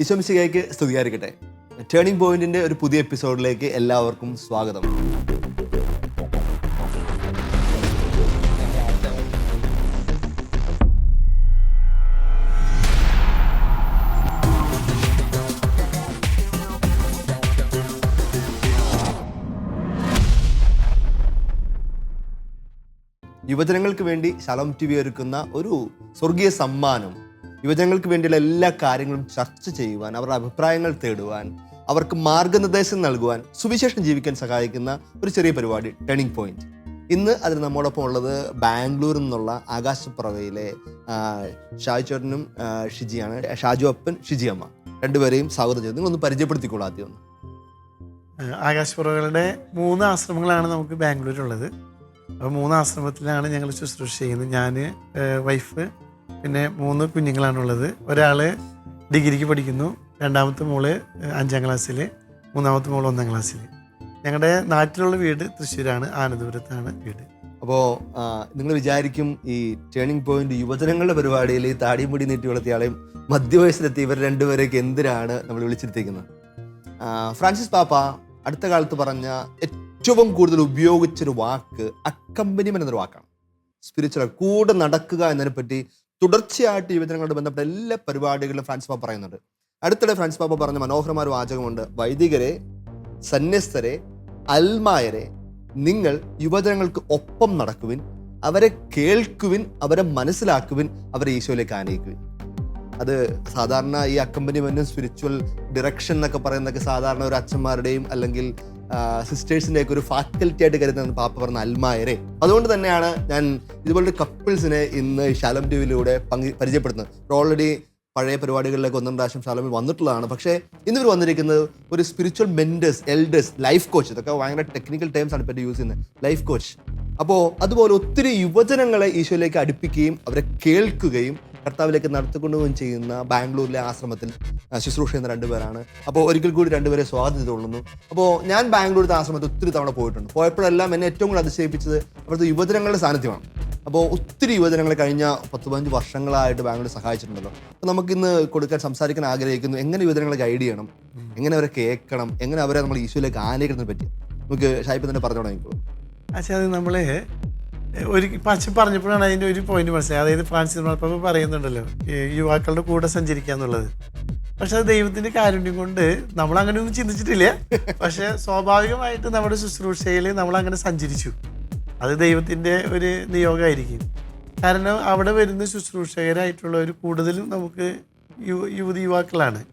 ഈശോമിശികയ്ക്ക് സ്തുതിയായിരിക്കട്ടെ. ടേണിംഗ് പോയിന്റിന്റെ ഒരു പുതിയ എപ്പിസോഡിലേക്ക് എല്ലാവർക്കും സ്വാഗതം. യുവജനങ്ങൾക്ക് വേണ്ടി ശലം ടി വി ഒരുക്കുന്ന ഒരു സ്വർഗീയ സമ്മാനം യുവജനങ്ങൾക്ക് വേണ്ടിയുള്ള എല്ലാ കാര്യങ്ങളും ചർച്ച ചെയ്യുവാൻ അവരുടെ അഭിപ്രായങ്ങൾ തേടുവാൻ അവർക്ക് മാർഗനിർദ്ദേശം നൽകുവാൻ സുവിശേഷം ജീവിക്കാൻ സഹായിക്കുന്ന ഒരു ചെറിയ പരിപാടി ടേണിംഗ് പോയിന്റ് ഇന്ന് അതിന് നമ്മോടൊപ്പം ഉള്ളത് ബാംഗ്ലൂരിൽ നിന്നുള്ള ആകാശപ്പുറവയിലെ ആ, ഷാജു ചേട്ടനും ഷിജിയാണ്. ഷാജു അപ്പൻ ഷിജി അമ്മ. രണ്ടുപേരെയും സ്വാഗതം ചെയ്തു നിങ്ങളൊന്ന് പരിചയപ്പെടുത്തിക്കോളൂ ആദ്യം ഒന്ന്. ഏഹ് മൂന്ന് ആശ്രമങ്ങളാണ് നമുക്ക് ബാംഗ്ലൂരിലുള്ളത്. അപ്പോൾ മൂന്ന് ആശ്രമത്തിലാണ് ഞങ്ങൾ ശുശ്രൂഷ ചെയ്യുന്നത്. ഞാൻ വൈഫ് പിന്നെ മൂന്ന് കുഞ്ഞുങ്ങളാണുള്ളത്. ഒരാൾ ഡിഗ്രിക്ക് പഠിക്കുന്നു രണ്ടാമത്തെ മോൾ അഞ്ചാം ക്ലാസ്സിൽ മൂന്നാമത്തെ മോൾ ഒന്നാം ക്ലാസ്സിൽ ഞങ്ങളുടെ നാട്ടിലുള്ള വീട് തൃശ്ശൂരാണ് ആനന്ദപുരത്താണ് വീട്. അപ്പോൾ നിങ്ങൾ വിചാരിക്കും ഈ ടേണിംഗ് പോയിന്റ് യുവജനങ്ങളുടെ പരിപാടിയിൽ ഈ താടിയും മുടി നീട്ടി വളർത്തിയ വളർത്തിയാളെയും മധ്യവയസ്സിലെത്തി ഇവർ രണ്ടുപേരേക്ക് എന്തിനാണ് നമ്മൾ വിളിച്ചിരുത്തിക്കുന്നത് ഫ്രാൻസിസ് പാപ്പ അടുത്ത കാലത്ത് പറഞ്ഞ ഏറ്റവും കൂടുതൽ ഉപയോഗിച്ചൊരു വാക്ക് അക്കമ്പനിമെന്റ് എന്നൊരു വാക്കാണ്. സ്പിരിച്വൽ കൂടെ നടക്കുക എന്നതിനെ പറ്റി തുടർച്ചയായിട്ട് യുവജനങ്ങളോട് ബന്ധപ്പെട്ട എല്ലാ പരിപാടികളിലും ഫ്രാൻസ് പാപ്പ പറയുന്നുണ്ട്. അടുത്തിടെ ഫ്രാൻസ് പാപ്പ പറഞ്ഞ മനോഹരമായ വാചകമുണ്ട്. വൈദികരെ സന്യസ്തരെ അൽമായരെ നിങ്ങൾ യുവജനങ്ങൾക്ക് ഒപ്പം നടക്കുവിൻ അവരെ കേൾക്കുവിൻ അവരെ മനസ്സിലാക്കുവിൻ അവരെ ഈശോയിലേക്ക് ആനയിക്കുവിൻ. അത് സാധാരണ ഈ അക്കമ്പനിമെന്റും സ്പിരിച്വൽ ഡിറക്ഷൻ എന്നൊക്കെ പറയുന്നതൊക്കെ സാധാരണ ഒരു അച്ഛന്മാരുടെയും അല്ലെങ്കിൽ സിസ്റ്റേഴ്സിന്റെ ഒക്കെ ഒരു ഫാക്കൽറ്റി ആയിട്ട് കരുതുന്ന പാപ്പ പറഞ്ഞ അൽമായരെ. അതുകൊണ്ട് തന്നെയാണ് ഞാൻ ഇതുപോലൊരു കപ്പിൾസിനെ ഇന്ന് ശാലം ടി വിയിലൂടെ പങ്കി പരിചയപ്പെടുത്തുന്നത്. ഓൾറെഡി പഴയ പരിപാടികളിലേക്ക് ഒന്നും പ്രാവശ്യം ശാലമിൽ വന്നിട്ടുള്ളതാണ്. പക്ഷേ ഇന്നിവർ വന്നിരിക്കുന്നത് ഒരു spiritual mentors elders life coach ഇതൊക്കെ ഭയങ്കര ടെക്നിക്കൽ ടേംസ് ആണ് ഇപ്പോൾ യൂസ് ചെയ്യുന്നത്. ലൈഫ് കോച്ച് അപ്പോൾ അതുപോലെ ഒത്തിരി യുവജനങ്ങളെ ഈശോയിലേക്ക് അടുപ്പിക്കുകയും അവരെ കേൾക്കുകയും കർത്താവിലേക്ക് നടത്തിക്കൊണ്ടുപോവുകയും ചെയ്യുന്ന ബാംഗ്ലൂരിലെ ആശ്രമത്തിൽ ശുശ്രൂഷ ചെയ്യുന്ന രണ്ടുപേരാണ്. അപ്പോൾ ഒരിക്കൽ കൂടി രണ്ടുപേരെ സ്വാഗതം ചെയ്തുകൊള്ളുന്നു. അപ്പോൾ ഞാൻ ബാംഗ്ലൂരിലത്തെ ആശ്രമത്തിൽ ഒത്തിരി തവണ പോയിട്ടുണ്ട്. പോയപ്പോഴെല്ലാം എന്നെ ഏറ്റവും കൂടുതൽ അതിശയിപ്പിച്ചത് അവിടുത്തെ യുവജനങ്ങളുടെ സാന്നിധ്യമാണ്. അപ്പോൾ ഒത്തിരി യുവജനങ്ങളെ കഴിഞ്ഞ പത്ത് പതിനഞ്ച് വർഷങ്ങളായിട്ട് ബാംഗ്ലൂർ സഹായിച്ചിട്ടുണ്ടല്ലോ. അപ്പോൾ നമുക്കിന്ന് കൊടുക്കാൻ സംസാരിക്കാൻ ആഗ്രഹിക്കുന്നു എങ്ങനെ യുവജനങ്ങളെ ഗൈഡ് ചെയ്യണം? എങ്ങനെ അവരെ കേൾക്കണം? എങ്ങനെ അവരെ നമ്മൾ ഈശോയിലേക്ക് ആനയിക്കുന്നതിനെ പറ്റി? നമുക്ക് ഷായിപ്പ് തന്നെ പറഞ്ഞു തുടങ്ങിക്കോളൂ. പക്ഷേ അത് നമ്മൾ ഒരു പക്ഷെ പറഞ്ഞപ്പോഴാണ് അതിന്റെ ഒരു പോയിന്റ് മനസ്സിലായത്. അതായത് ഫ്രാൻസിസ് മാർപ്പാപ്പ പറയുന്നുണ്ടല്ലോ യുവാക്കളുടെ കൂടെ സഞ്ചരിക്കുക എന്നുള്ളത്. പക്ഷെ അത് ദൈവത്തിന്റെ കാരുണ്യം കൊണ്ട് നമ്മൾ അങ്ങനെ ഒന്നും ചിന്തിച്ചിട്ടില്ല. പക്ഷെ സ്വാഭാവികമായിട്ട് നമ്മുടെ ശുശ്രൂഷയിൽ നമ്മൾ അങ്ങനെ സഞ്ചരിച്ചു. അത് ദൈവത്തിന്റെ ഒരു നിയോഗമായിരിക്കും. കാരണം അവിടെ വരുന്ന ശുശ്രൂഷകരായിട്ടുള്ളവർ കൂടുതലും നമുക്ക് യു യുവതി യുവാക്കളാണ്.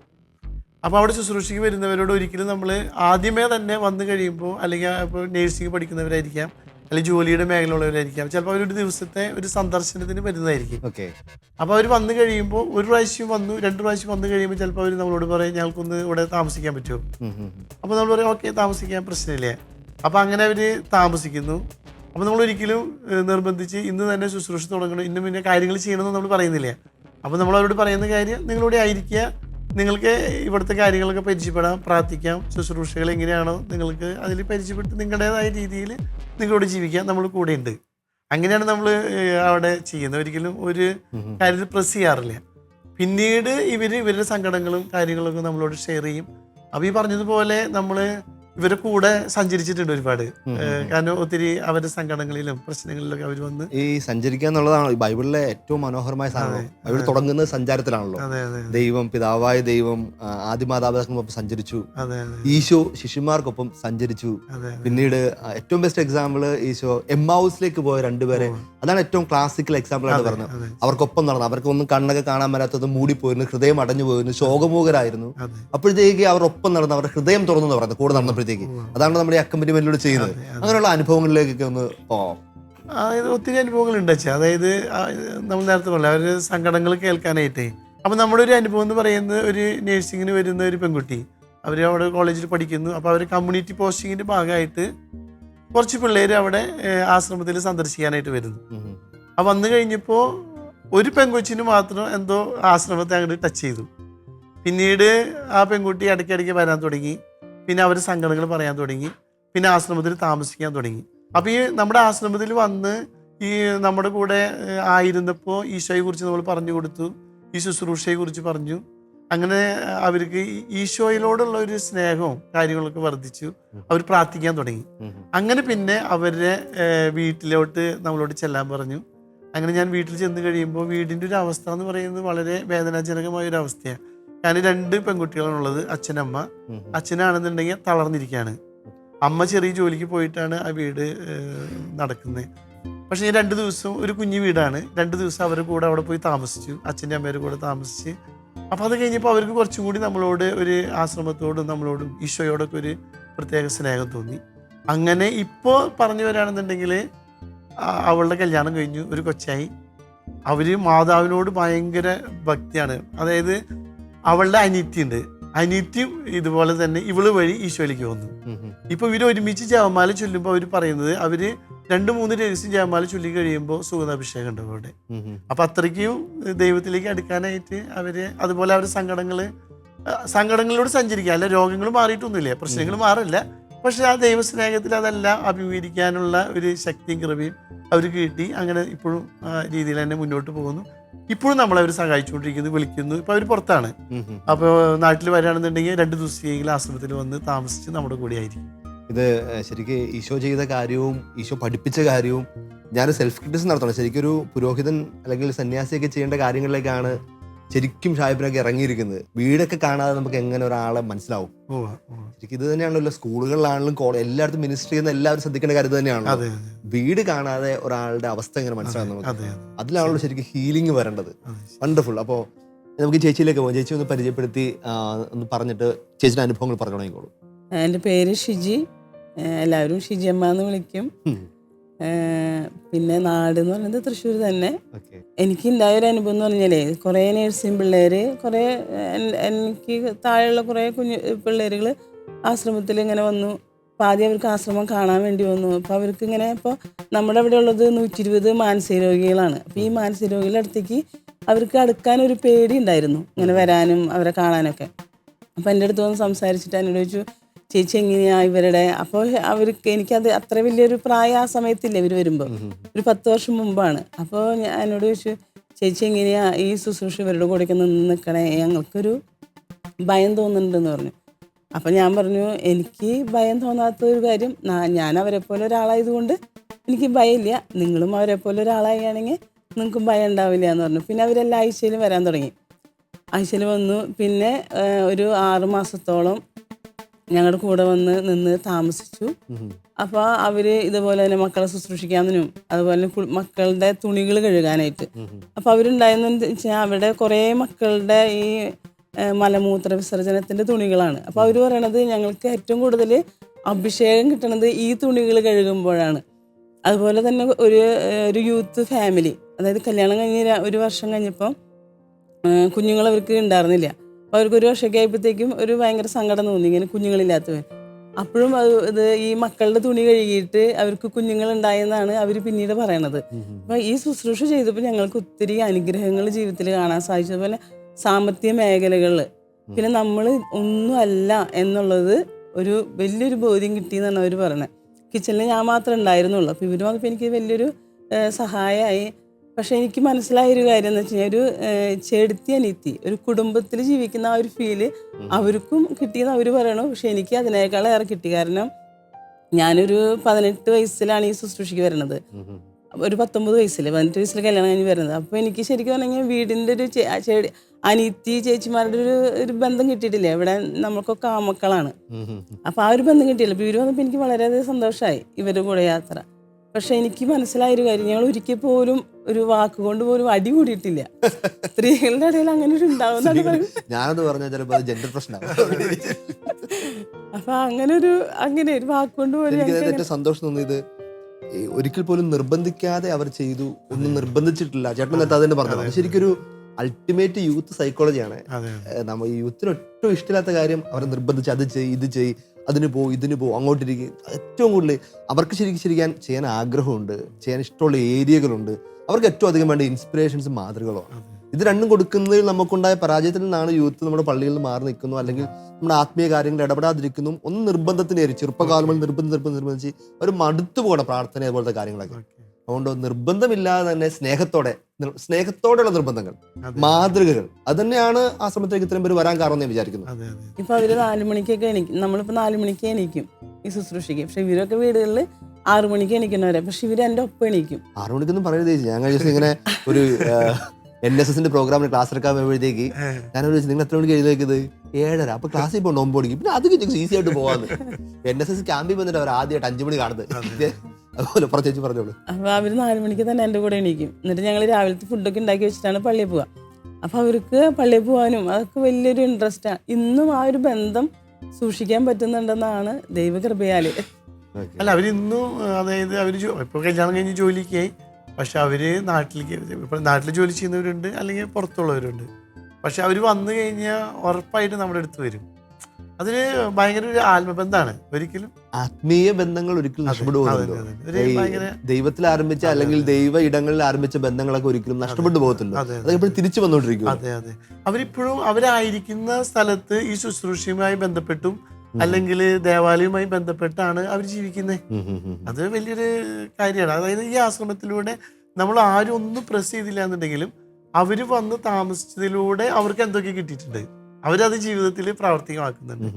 അപ്പോൾ അവിടെ ശുശ്രൂഷയ്ക്ക് വരുന്നവരോട് ഒരിക്കലും നമ്മൾ ആദ്യമേ തന്നെ വന്നു കഴിയുമ്പോൾ അല്ലെങ്കിൽ ഇപ്പോൾ നേഴ്സിംഗ് പഠിക്കുന്നവരായിരിക്കാം അല്ലെങ്കിൽ ജോലിയുടെ മേഖലയുള്ളവരായിരിക്കാം. ചിലപ്പോൾ അവരൊരു ദിവസത്തെ ഒരു സന്ദർശനത്തിന് വരുന്നതായിരിക്കും. ഓക്കെ. അപ്പോൾ അവർ വന്നു കഴിയുമ്പോൾ ഒരു പ്രാവശ്യം വന്നു രണ്ട് പ്രാവശ്യം വന്നു കഴിയുമ്പോൾ ചിലപ്പോൾ അവർ നമ്മളോട് പറയും ഞങ്ങൾക്കൊന്ന് ഇവിടെ താമസിക്കാൻ പറ്റുമോ? അപ്പോൾ നമ്മൾ പറയും ഓക്കെ താമസിക്കാൻ പ്രശ്നമില്ല. അപ്പോൾ അങ്ങനെ അവർ താമസിക്കുന്നു. അപ്പോൾ നമ്മൾ ഒരിക്കലും നിർബന്ധിച്ച് ഇന്ന് തന്നെ ശുശ്രൂഷ തുടങ്ങണം ഇന്നും പിന്നെ കാര്യങ്ങൾ ചെയ്യണമെന്ന് നമ്മൾ പറയുന്നില്ല. അപ്പോൾ നമ്മൾ അവരോട് പറയുന്ന കാര്യം നിങ്ങളിവിടെ ആയിരിക്കുക. നിങ്ങൾക്ക് ഇവിടുത്തെ കാര്യങ്ങളൊക്കെ പരിചയപ്പെടാം പ്രാർത്ഥിക്കാം. ശുശ്രൂഷകൾ എങ്ങനെയാണോ നിങ്ങൾക്ക് അതിൽ പരിചയപ്പെട്ട് നിങ്ങളുടേതായ രീതിയിൽ നിങ്ങളോട് ജീവിക്കാം നമ്മൾ കൂടെ ഉണ്ട് അങ്ങനെയാണ് നമ്മൾ അവിടെ ചെയ്യുന്നത്. ഒരിക്കലും ഒരു കാര്യത്തിൽ പ്രസ് ചെയ്യാറില്ല. പിന്നീട് ഇവർ ഇവരുടെ സങ്കടങ്ങളും കാര്യങ്ങളൊക്കെ നമ്മളോട് ഷെയർ ചെയ്യും. അപ്പോൾ ഈ പറഞ്ഞതുപോലെ നമ്മൾ ഇവരെ കൂടെ സഞ്ചരിച്ചിട്ടുണ്ട് ഒരുപാട്. കാരണം ഒത്തിരി അവരുടെ സങ്കടങ്ങളിലും പ്രശ്നങ്ങളിലൊക്കെ അവർ വന്ന് ഈ സഞ്ചരിക്കുക എന്നുള്ളതാണ് ബൈബിളിലെ ഏറ്റവും മനോഹരമായ സാധനം. ബൈബിൾ തുടങ്ങുന്നത് സഞ്ചാരത്തിലാണല്ലോ. ദൈവം പിതാവായ ദൈവം ആദ്യ മാതാപിതാക്കൾക്കൊപ്പം സഞ്ചരിച്ചു. ഈശോ ശിഷ്യന്മാർക്കൊപ്പം സഞ്ചരിച്ചു. പിന്നീട് ഏറ്റവും ബെസ്റ്റ് എക്സാമ്പിൾ ഈശോ ഹൗസിലേക്ക് പോയ രണ്ടുപേരെ. അതാണ് ഏറ്റവും ക്ലാസിക്കൽ എക്സാമ്പിൾ ആണ് പറഞ്ഞത്. അവർക്കൊപ്പം നടന്നു. അവർക്കൊന്നും കണ്ണൊക്കെ കാണാൻ പറ്റാത്തത് മൂടിപ്പോയിരുന്നു ഹൃദയം അടഞ്ഞു പോയിരുന്നു ശോകമൂകരായിരുന്നു അപ്പോഴത്തേക്ക് അവർ ഒപ്പം നടന്നു അവരുടെ ഹൃദയം തുറന്നു പറയുന്നത് കൂടെ നടന്നപ്പോഴത്തേക്ക് അതാണ് നമ്മുടെ അക്കമ്പനിമെന്റിലൂടെ ചെയ്യുന്നത്. അങ്ങനെയുള്ള അനുഭവങ്ങളിലേക്കൊക്കെ ഒന്ന് പോവാം അതായത് ഒത്തിരി അനുഭവങ്ങളുണ്ട് അച്ഛാ. അതായത് നമ്മൾ നേരത്തെ പറഞ്ഞ അവരുടെ സങ്കടങ്ങൾ കേൾക്കാനായിട്ടേ. അപ്പം നമ്മുടെ ഒരു അനുഭവം എന്ന് പറയുന്നത് ഒരു നേഴ്സിങ്ങിന് വരുന്ന ഒരു പെൺകുട്ടി. അവർ അവിടെ കോളേജിൽ പഠിക്കുന്നു. അപ്പോൾ അവർ കമ്മ്യൂണിറ്റി പോസ്റ്റിങ്ങിന്റെ ഭാഗമായിട്ട് കുറച്ച് പിള്ളേർ അവിടെ ആശ്രമത്തിൽ സന്ദർശിക്കാനായിട്ട് വരുന്നു. അപ്പം വന്നു കഴിഞ്ഞപ്പോൾ ഒരു പെൺകൊച്ചിന് മാത്രം എന്തോ ആശ്രമത്തെ അങ്ങോട്ട് ടച്ച് ചെയ്തു. പിന്നീട് ആ പെൺകുട്ടി ഇടയ്ക്കിടയ്ക്ക് വരാൻ തുടങ്ങി. പിന്നെ അവർ സംഘടനകൾ പറയാൻ തുടങ്ങി. പിന്നെ ആശ്രമത്തിൽ താമസിക്കാൻ തുടങ്ങി. അപ്പോൾ ഈ നമ്മുടെ ആശ്രമത്തിൽ വന്ന് ഈ നമ്മുടെ കൂടെ ആയിരുന്നപ്പോൾ ഈശോയെ കുറിച്ച് നമ്മൾ പറഞ്ഞു കൊടുത്തു. ഈ ശുശ്രൂഷയെ കുറിച്ച് പറഞ്ഞു. അങ്ങനെ അവർക്ക് ഈശോയിലോടുള്ള ഒരു സ്നേഹവും കാര്യങ്ങളൊക്കെ വർദ്ധിച്ചു. അവർ പ്രാർത്ഥിക്കാൻ തുടങ്ങി. അങ്ങനെ പിന്നെ അവരുടെ വീട്ടിലോട്ട് നമ്മളോട് ചെല്ലാൻ പറഞ്ഞു. അങ്ങനെ ഞാൻ വീട്ടിൽ ചെന്ന് കഴിയുമ്പോൾ വീടിന്റെ ഒരു അവസ്ഥ എന്ന് പറയുന്നത് വളരെ വേദനാജനകമായ ഒരു അവസ്ഥയാണ്. ഞാൻ രണ്ട് പെൺകുട്ടികളാണുള്ളത് അച്ഛനമ്മ അച്ഛനാണെന്നുണ്ടെങ്കിൽ തളർന്നിരിക്കുകയാണ്. അമ്മ ചെറിയ ജോലിക്ക് പോയിട്ടാണ് ആ വീട് നടക്കുന്നത്. പക്ഷെ ഞാൻ രണ്ട് ദിവസം ഒരു കുഞ്ഞു വീടാണ്. രണ്ട് ദിവസം അവരുടെ കൂടെ അവിടെ പോയി താമസിച്ചു. അച്ഛന്റെ അമ്മയുടെ കൂടെ താമസിച്ച്. അപ്പോൾ അത് കഴിഞ്ഞപ്പോൾ അവർക്ക് കുറച്ചും കൂടി നമ്മളോട് ഒരു ആശ്രമത്തോടും നമ്മളോടും ഈശോയോടൊക്കെ ഒരു പ്രത്യേക സ്നേഹം തോന്നി. അങ്ങനെ ഇപ്പോൾ പറഞ്ഞു വരാണെന്നുണ്ടെങ്കിൽ അവളുടെ കല്യാണം കഴിഞ്ഞു. ഒരു കൊച്ചായി. അവർ മാതാവിനോട് ഭയങ്കര ഭക്തിയാണ്. അതായത് അവളുടെ അനിത്യണ്ട്. അനിത്യം ഇതുപോലെ തന്നെ ഇവൾ വഴി ഈശോയിലേക്ക് വന്നു. ഇപ്പൊ ഇവർ ഒരുമിച്ച് ജപമാല ചൊല്ലുമ്പോൾ അവർ പറയുന്നത് അവർ രണ്ടു മൂന്ന് രഹസ്യം ജപമാല ചൊല്ലി കഴിയുമ്പോൾ സുഗതാഭിഷേകം ഉണ്ട് അവിടെ അപ്പൊ അത്രയ്ക്കും ദൈവത്തിലേക്ക് അടുക്കാനായിട്ട് അവർ അതുപോലെ അവരുടെ സങ്കടങ്ങൾ സങ്കടങ്ങളിലൂടെ സഞ്ചരിക്കുക. അല്ല രോഗങ്ങൾ മാറിയിട്ടൊന്നുമില്ല. പ്രശ്നങ്ങൾ മാറില്ല. പക്ഷെ ആ ദൈവസ്നേഹത്തിൽ അതെല്ലാം അഭിമുഖീകരിക്കാനുള്ള ഒരു ശക്തിയും കൃപയും അവർക്ക് കിട്ടി. അങ്ങനെ ഇപ്പോഴും ആ രീതിയിൽ തന്നെ മുന്നോട്ട് പോകുന്നു. ഇപ്പോഴും നമ്മളെ അവർ സഹായിച്ചുകൊണ്ടിരിക്കുന്നു വിളിക്കുന്നു. ഇപ്പൊ അവർ പുറത്താണ്. അപ്പോൾ നാട്ടിൽ വരികയാണെന്നുണ്ടെങ്കിൽ രണ്ട് ദിവസമെങ്കിലും ആശ്രമത്തിൽ വന്ന് താമസിച്ച് നമ്മുടെ കൂടെ ആയിരിക്കും. ഇത് ശരിക്കും ഈശോ ചെയ്ത കാര്യവും ഈശോ പഠിപ്പിച്ച കാര്യവും ഞാൻ സെൽഫ് ക്രിറ്റിസം നടത്തണം. ശരിക്കും ഒരു പുരോഹിതൻ അല്ലെങ്കിൽ സന്യാസിയൊക്കെ ചെയ്യേണ്ട കാര്യങ്ങളിലേക്കാണ് ശരിക്കും ഷാഹിബിനൊക്കെ ഇറങ്ങിയിരിക്കുന്നത്. വീടൊക്കെ കാണാതെ നമുക്ക് എങ്ങനെ ഒരാളെ മനസ്സിലാവും. ശരിക്കും ഇത് തന്നെയാണല്ലോ സ്കൂളുകളിലാണെങ്കിലും കോളേജ് എല്ലായിടത്തും മിനിസ്ട്രി ചെയ്യുന്ന എല്ലാവരും ശ്രദ്ധിക്കേണ്ട കാര്യം തന്നെയാണ് വീട് കാണാതെ ഒരാളുടെ അവസ്ഥ എങ്ങനെ മനസ്സിലാവും നമുക്ക്? അതെ അതിലാണല്ലോ ശരിക്കും ഹീലിംഗ് വരേണ്ടത്. വണ്ടർഫുൾ അപ്പോൾ നമുക്ക് ചേച്ചിയിലേക്ക് പോകാം ചേച്ചി ഒന്ന് പരിചയപ്പെടുത്തി ഒന്ന് പറഞ്ഞിട്ട് ചേച്ചിയുടെ അനുഭവങ്ങൾ പറഞ്ഞു തുടങ്ങിക്കോളൂ എന്റെ പേര് ഷിജി. എല്ലാവരും ഷിജി അമ്മ എന്ന് വിളിക്കും. പിന്നെ നാട് എന്ന് പറയുന്നത് തൃശ്ശൂർ തന്നെ. എനിക്ക് ഉണ്ടായ ഒരു അനുഭവം എന്ന് പറഞ്ഞാലേ കുറേ നേഴ്സിംഗ് പിള്ളേർ കുറേ എനിക്ക് താഴെയുള്ള കുറേ കുഞ്ഞു പിള്ളേരുകൾ ആശ്രമത്തിൽ ഇങ്ങനെ വന്നു. അപ്പോൾ ആദ്യം അവർക്ക് ആശ്രമം കാണാൻ വേണ്ടി വന്നു. അപ്പോൾ അവർക്ക് ഇങ്ങനെ ഇപ്പോൾ നമ്മുടെ ഇവിടെ ഉള്ളത് നൂറ്റി ഇരുപത് മാനസിക രോഗികളാണ് അപ്പോൾ ഈ മാനസിക രോഗികളുടെ അടുത്തേക്ക് അവർക്ക് അടുക്കാൻ ഒരു പേടി ഉണ്ടായിരുന്നു ഇങ്ങനെ വരാനും അവരെ കാണാനൊക്കെ. അപ്പോൾ എന്റെ അടുത്ത് വന്ന് സംസാരിച്ചിട്ട് എന്നോട് ചോദിച്ചു ചേച്ചി എങ്ങനെയാ ഇവരുടെ? അപ്പോൾ അവർക്ക് എനിക്കത് അത്ര വലിയൊരു പ്രായം ആ സമയത്തില്ല ഇവർ വരുമ്പോൾ ഒരു പത്ത് വർഷം മുമ്പാണ്. അപ്പോൾ ഞാൻ എന്നോട് ചോദിച്ചു ചേച്ചി എങ്ങനെയാ ഈ ശുശ്രൂഷ ഇവരുടെ കൂടെയൊക്കെ നിന്ന് നിൽക്കണേ ഞങ്ങൾക്കൊരു ഭയം തോന്നുന്നുണ്ടെന്ന് പറഞ്ഞു. അപ്പം ഞാൻ പറഞ്ഞു എനിക്ക് ഭയം തോന്നാത്ത ഒരു കാര്യം ഞാൻ അവരെ പോലെ ഒരാളായതുകൊണ്ട് എനിക്ക് ഭയമില്ല. നിങ്ങളും അവരെ പോലെ ഒരാളായാണെങ്കിൽ നിങ്ങൾക്കും ഭയം ഉണ്ടാവില്ല എന്ന് പറഞ്ഞു. പിന്നെ അവരെല്ലാ ആഴ്ചയിലും വരാൻ തുടങ്ങി. ആഴ്ചയിൽ വന്നു. പിന്നെ ഒരു ആറ് മാസത്തോളം ഞങ്ങളുടെ കൂടെ വന്ന് നിന്ന് താമസിച്ചു. അപ്പോൾ അവർ ഇതുപോലെ തന്നെ മക്കളെ ശുശ്രൂഷിക്കാനും അതുപോലെ തന്നെ മക്കളുടെ തുണികൾ കഴുകാനായിട്ട്. അപ്പോൾ അവരുണ്ടായെന്ന് വെച്ചാൽ അവിടെ കുറേ മക്കളുടെ ഈ മലമൂത്ര വിസർജനത്തിന്റെ തുണികളാണ്. അപ്പോൾ അവർ പറയണത് ഞങ്ങൾക്ക് ഏറ്റവും കൂടുതൽ അഭിഷേകം കിട്ടണത് ഈ തുണികൾ കഴുകുമ്പോഴാണ്. അതുപോലെ തന്നെ ഒരു ഒരു യൂത്ത് ഫാമിലി അതായത് കല്യാണം കഴിഞ്ഞ ഒരു വർഷം കഴിഞ്ഞപ്പോൾ കുഞ്ഞുങ്ങൾ അവർക്ക് ഉണ്ടായിരുന്നില്ല. അവർക്ക് ഒരു വർഷമൊക്കെ ആയപ്പോഴത്തേക്കും ഒരു ഭയങ്കര സങ്കടം തോന്നി ഇങ്ങനെ കുഞ്ഞുങ്ങളില്ലാത്തവർ അപ്പോഴും അത് ഇത് ഈ മക്കളുടെ തുണി കഴുകിയിട്ട് അവർക്ക് കുഞ്ഞുങ്ങൾ ഉണ്ടായെന്നാണ് അവർ പിന്നീട് പറയണത്. അപ്പോൾ ഈ ശുശ്രൂഷ ചെയ്തപ്പോൾ ഞങ്ങൾക്ക് ഒത്തിരി അനുഗ്രഹങ്ങൾ ജീവിതത്തിൽ കാണാൻ സാധിച്ചു. അതുപോലെ സാമ്പത്തിക മേഖലകളിൽ പിന്നെ നമ്മൾ ഒന്നുമല്ല എന്നുള്ളത് ഒരു വലിയൊരു ബോധ്യം കിട്ടിയെന്നാണ് അവർ പറഞ്ഞത് കിച്ചണിൽ ഞാൻ മാത്രമേ ഉണ്ടായിരുന്നുള്ളൂ. അപ്പോൾ ഇവർ വന്നപ്പോൾ എനിക്ക് വലിയൊരു സഹായമായി. പക്ഷെ എനിക്ക് മനസ്സിലായ ഒരു കാര്യം എന്ന് വെച്ച് കഴിഞ്ഞാൽ ഒരു ചെടുത്തി അനിത്തി ഒരു കുടുംബത്തിൽ ജീവിക്കുന്ന ആ ഒരു ഫീൽ അവർക്കും കിട്ടിയെന്ന് അവർ പറയണു. പക്ഷെ എനിക്ക് അതിനേക്കാൾ ഏറെ കിട്ടി. കാരണം ഞാനൊരു പതിനെട്ട് വയസ്സിലാണ് ഈ ശുശ്രൂഷയ്ക്ക് വരുന്നത്. ഒരു പത്തൊമ്പത് വയസ്സിൽ പതിനെട്ട് വയസ്സിൽ കല്യാണം കഴിഞ്ഞ് വരുന്നത്. അപ്പോൾ എനിക്ക് ശരിക്കും പറഞ്ഞാൽ വീടിന്റെ ഒരു ചേടി ചെ- അനിയത്തി ചേച്ചിമാരുടെ ഒരു ഒരു ബന്ധം കിട്ടിയിട്ടില്ല. ഇവിടെ നമുക്കൊക്കെ ആമക്കളാണ്. അപ്പോൾ ആ ഒരു ബന്ധം കിട്ടിയില്ല. അപ്പോൾ ഇവർ വന്നപ്പോൾ എനിക്ക് വളരെയധികം സന്തോഷമായി ഇവരുടെ കൂടെ യാത്ര. പക്ഷെ എനിക്ക് മനസ്സിലായ ഒരു കാര്യം. ഞങ്ങൾ ഒരിക്കൽ പോലും ഒരു വാക്കുകൊണ്ട് പോലും അടി കൂടിയിട്ടില്ല. സ്ത്രീകളുടെ ഇടയിൽ അങ്ങനെ ഒരു ഉണ്ടാവും ഞാനത് ചിലപ്പോൾ ജെൻഡർ പ്രശ്നമാണ് അപ്പൊ അങ്ങനെ ഒരു അങ്ങനെ ഒരു വാക്കുകൊണ്ട് പോലും സന്തോഷം തോന്നിയത് ഈ ഒരിക്കൽ പോലും നിർബന്ധിക്കാതെ അവർ ചെയ്തു ഒന്നും നിർബന്ധിച്ചിട്ടില്ല. ചേട്ടൻ നേരത്തെ അത് തന്നെ പറഞ്ഞത്. ശരിക്കൊരു അൾട്ടിമേറ്റ് യൂത്ത് സൈക്കോളജിയാണ് നമ്മൾ നമ്മ ഈ യൂത്തിന് ഒട്ടും ഇഷ്ടമില്ലാത്ത കാര്യം അവരെ നിർബന്ധിച്ച് അത് ചെയ് ഇത് ചെയ്. അതിന് പോ ഇതിന് പോ അങ്ങോട്ടിരിക്കും. ഏറ്റവും കൂടുതൽ അവർക്ക് ശരിക്കും ശരിക്കാൻ ചെയ്യാൻ ആഗ്രഹമുണ്ട് ചെയ്യാൻ ഇഷ്ടമുള്ള ഏരിയകളുണ്ട്. അവർക്ക് ഏറ്റവും അധികം വേണ്ട ഇൻസ്പിറേഷൻസ് മാതൃകളാണ് ഇത് രണ്ടും കൊടുക്കുന്നതിൽ നമുക്കുണ്ടായ പരാജയത്തിൽ നിന്നാണ് യൂത്ത് നമ്മുടെ പള്ളികളിൽ മാറി നിൽക്കുന്നു. അല്ലെങ്കിൽ നമ്മുടെ ആത്മീയ കാര്യങ്ങളിൽ ഇടപെടാതിരിക്കുന്നു. ഒന്ന് നിർബന്ധത്തിനേരി ചെറുപ്പകാലങ്ങൾ നിർബന്ധം നിർബന്ധം നിർബന്ധിച്ച് ഒരു മടുത്തു പോകണം പ്രാർത്ഥന അതുപോലത്തെ കാര്യങ്ങളൊക്കെ. അതുകൊണ്ട് നിർബന്ധമില്ലാതെ തന്നെ സ്നേഹത്തോടെ സ്നേഹത്തോടെയുള്ള നിർബന്ധങ്ങൾ മാതൃകകൾ അത് തന്നെയാണ് ആ സമയത്തേക്ക് ഇത്രയും പേര് വരാൻ കാരണം എന്ന് ഞാൻ വിചാരിക്കുന്നു. അതെ അതെ ഇപ്പൊ അവർ നാലുമണിക്കൊക്കെ എണീക്കും. നമ്മളിപ്പോ നാലുമണിക്ക് എണീക്കും ഈ ശുശ്രൂഷയ്ക്ക്. പക്ഷെ ഇവരൊക്കെ വീടുകളിൽ ആറു മണിക്ക് എണീക്കുന്നവരെ. പക്ഷെ ഇവർ എന്റെ ഒപ്പം എണീക്കും. ആറു മണിക്കൊന്നും പറയരുത് ഞാൻ കഴിഞ്ഞ ദിവസം ഇങ്ങനെ ഒരു എൻ എസ് എസിന്റെ പ്രോഗ്രാമിന് ക്ലാസ് എടുക്കാൻ വരുമ്പോഴത്തേക്ക് ഞാൻ ഒരു നിങ്ങൾ എത്ര മണിക്ക് എഴുതിയത് ഏഴര. അപ്പൊ ക്ലാസ്സിൽ പോകണം ഒമ്പത് മണിക്ക്. പിന്നെ അത് ഈസി ആയിട്ട് പോവാന്ന്. എൻ എസ് എസ് ക്യാമ്പിൽ വന്നിട്ട് അവർ ആദ്യമായിട്ട് അഞ്ചു മണി കാണുന്നത്. അതുപോലെ പ്രത്യേകിച്ച് പറഞ്ഞോളൂ. അപ്പൊ അവർ നാല് മണിക്ക് തന്നെ എന്റെ കൂടെ എണീക്കും. എന്നിട്ട് ഞങ്ങൾ രാവിലത്തെ ഫുഡൊക്കെ ഉണ്ടാക്കി വെച്ചിട്ടാണ് പള്ളിയിൽ പോവുക അപ്പൊ അവർക്ക് പള്ളിയിൽ പോകാനും അതൊക്കെ വലിയൊരു ആണ് ഇന്നും ആ ഒരു ബന്ധം സൂക്ഷിക്കാൻ പറ്റുന്നുണ്ടെന്നാണ് ദൈവകൃപയാൽ. അല്ല അവരിന്നും അതായത് അവർ ഇപ്പോൾ കല്യാണം കഴിഞ്ഞ് ജോലിക്കായി. പക്ഷെ അവർ നാട്ടിലേക്ക് ഇപ്പൊ നാട്ടിൽ ജോലി ചെയ്യുന്നവരുണ്ട് അല്ലെങ്കിൽ പുറത്തുള്ളവരുണ്ട്. പക്ഷെ അവർ വന്നു കഴിഞ്ഞാൽ ഉറപ്പായിട്ട് നമ്മുടെ അടുത്ത് വരും. അതിന് ഭയങ്കര ഒരു ആത്മബന്ധമാണ്. ഒരിക്കലും. ആത്മീയ ബന്ധങ്ങൾ ഒരിക്കലും ഭയങ്കര ദൈവത്തിൽ ആരംഭിച്ച അല്ലെങ്കിൽ ദൈവ ഇടങ്ങളിൽ ആരംഭിച്ച ബന്ധങ്ങളൊക്കെ ഒരിക്കലും നഷ്ടപ്പെട്ടു പോകത്തില്ല അതെ, അതൊക്കെ എപ്പോഴും തിരിച്ചു വന്നോണ്ടിരിക്കും അതെ അതെ. അവരിപ്പോഴും അവരായിരിക്കുന്ന സ്ഥലത്ത് ഈ ശുശ്രൂഷയുമായി ബന്ധപ്പെട്ടും അല്ലെങ്കിൽ ദേവാലയവുമായി ബന്ധപ്പെട്ടാണ് അവർ ജീവിക്കുന്നത് അത് വലിയൊരു കാര്യമാണ്. അതായത് ഈ ആശ്രമത്തിലൂടെ നമ്മൾ ആരും ഒന്നും പ്രസ് ചെയ്തില്ല എന്നുണ്ടെങ്കിലും അവർ വന്ന് താമസിച്ചതിലൂടെ അവർക്ക് എന്തൊക്കെ കിട്ടിയിട്ടുണ്ട്? അവരത് ജീവിതത്തിൽ പ്രാവർത്തികമാക്കുന്നുണ്ട്.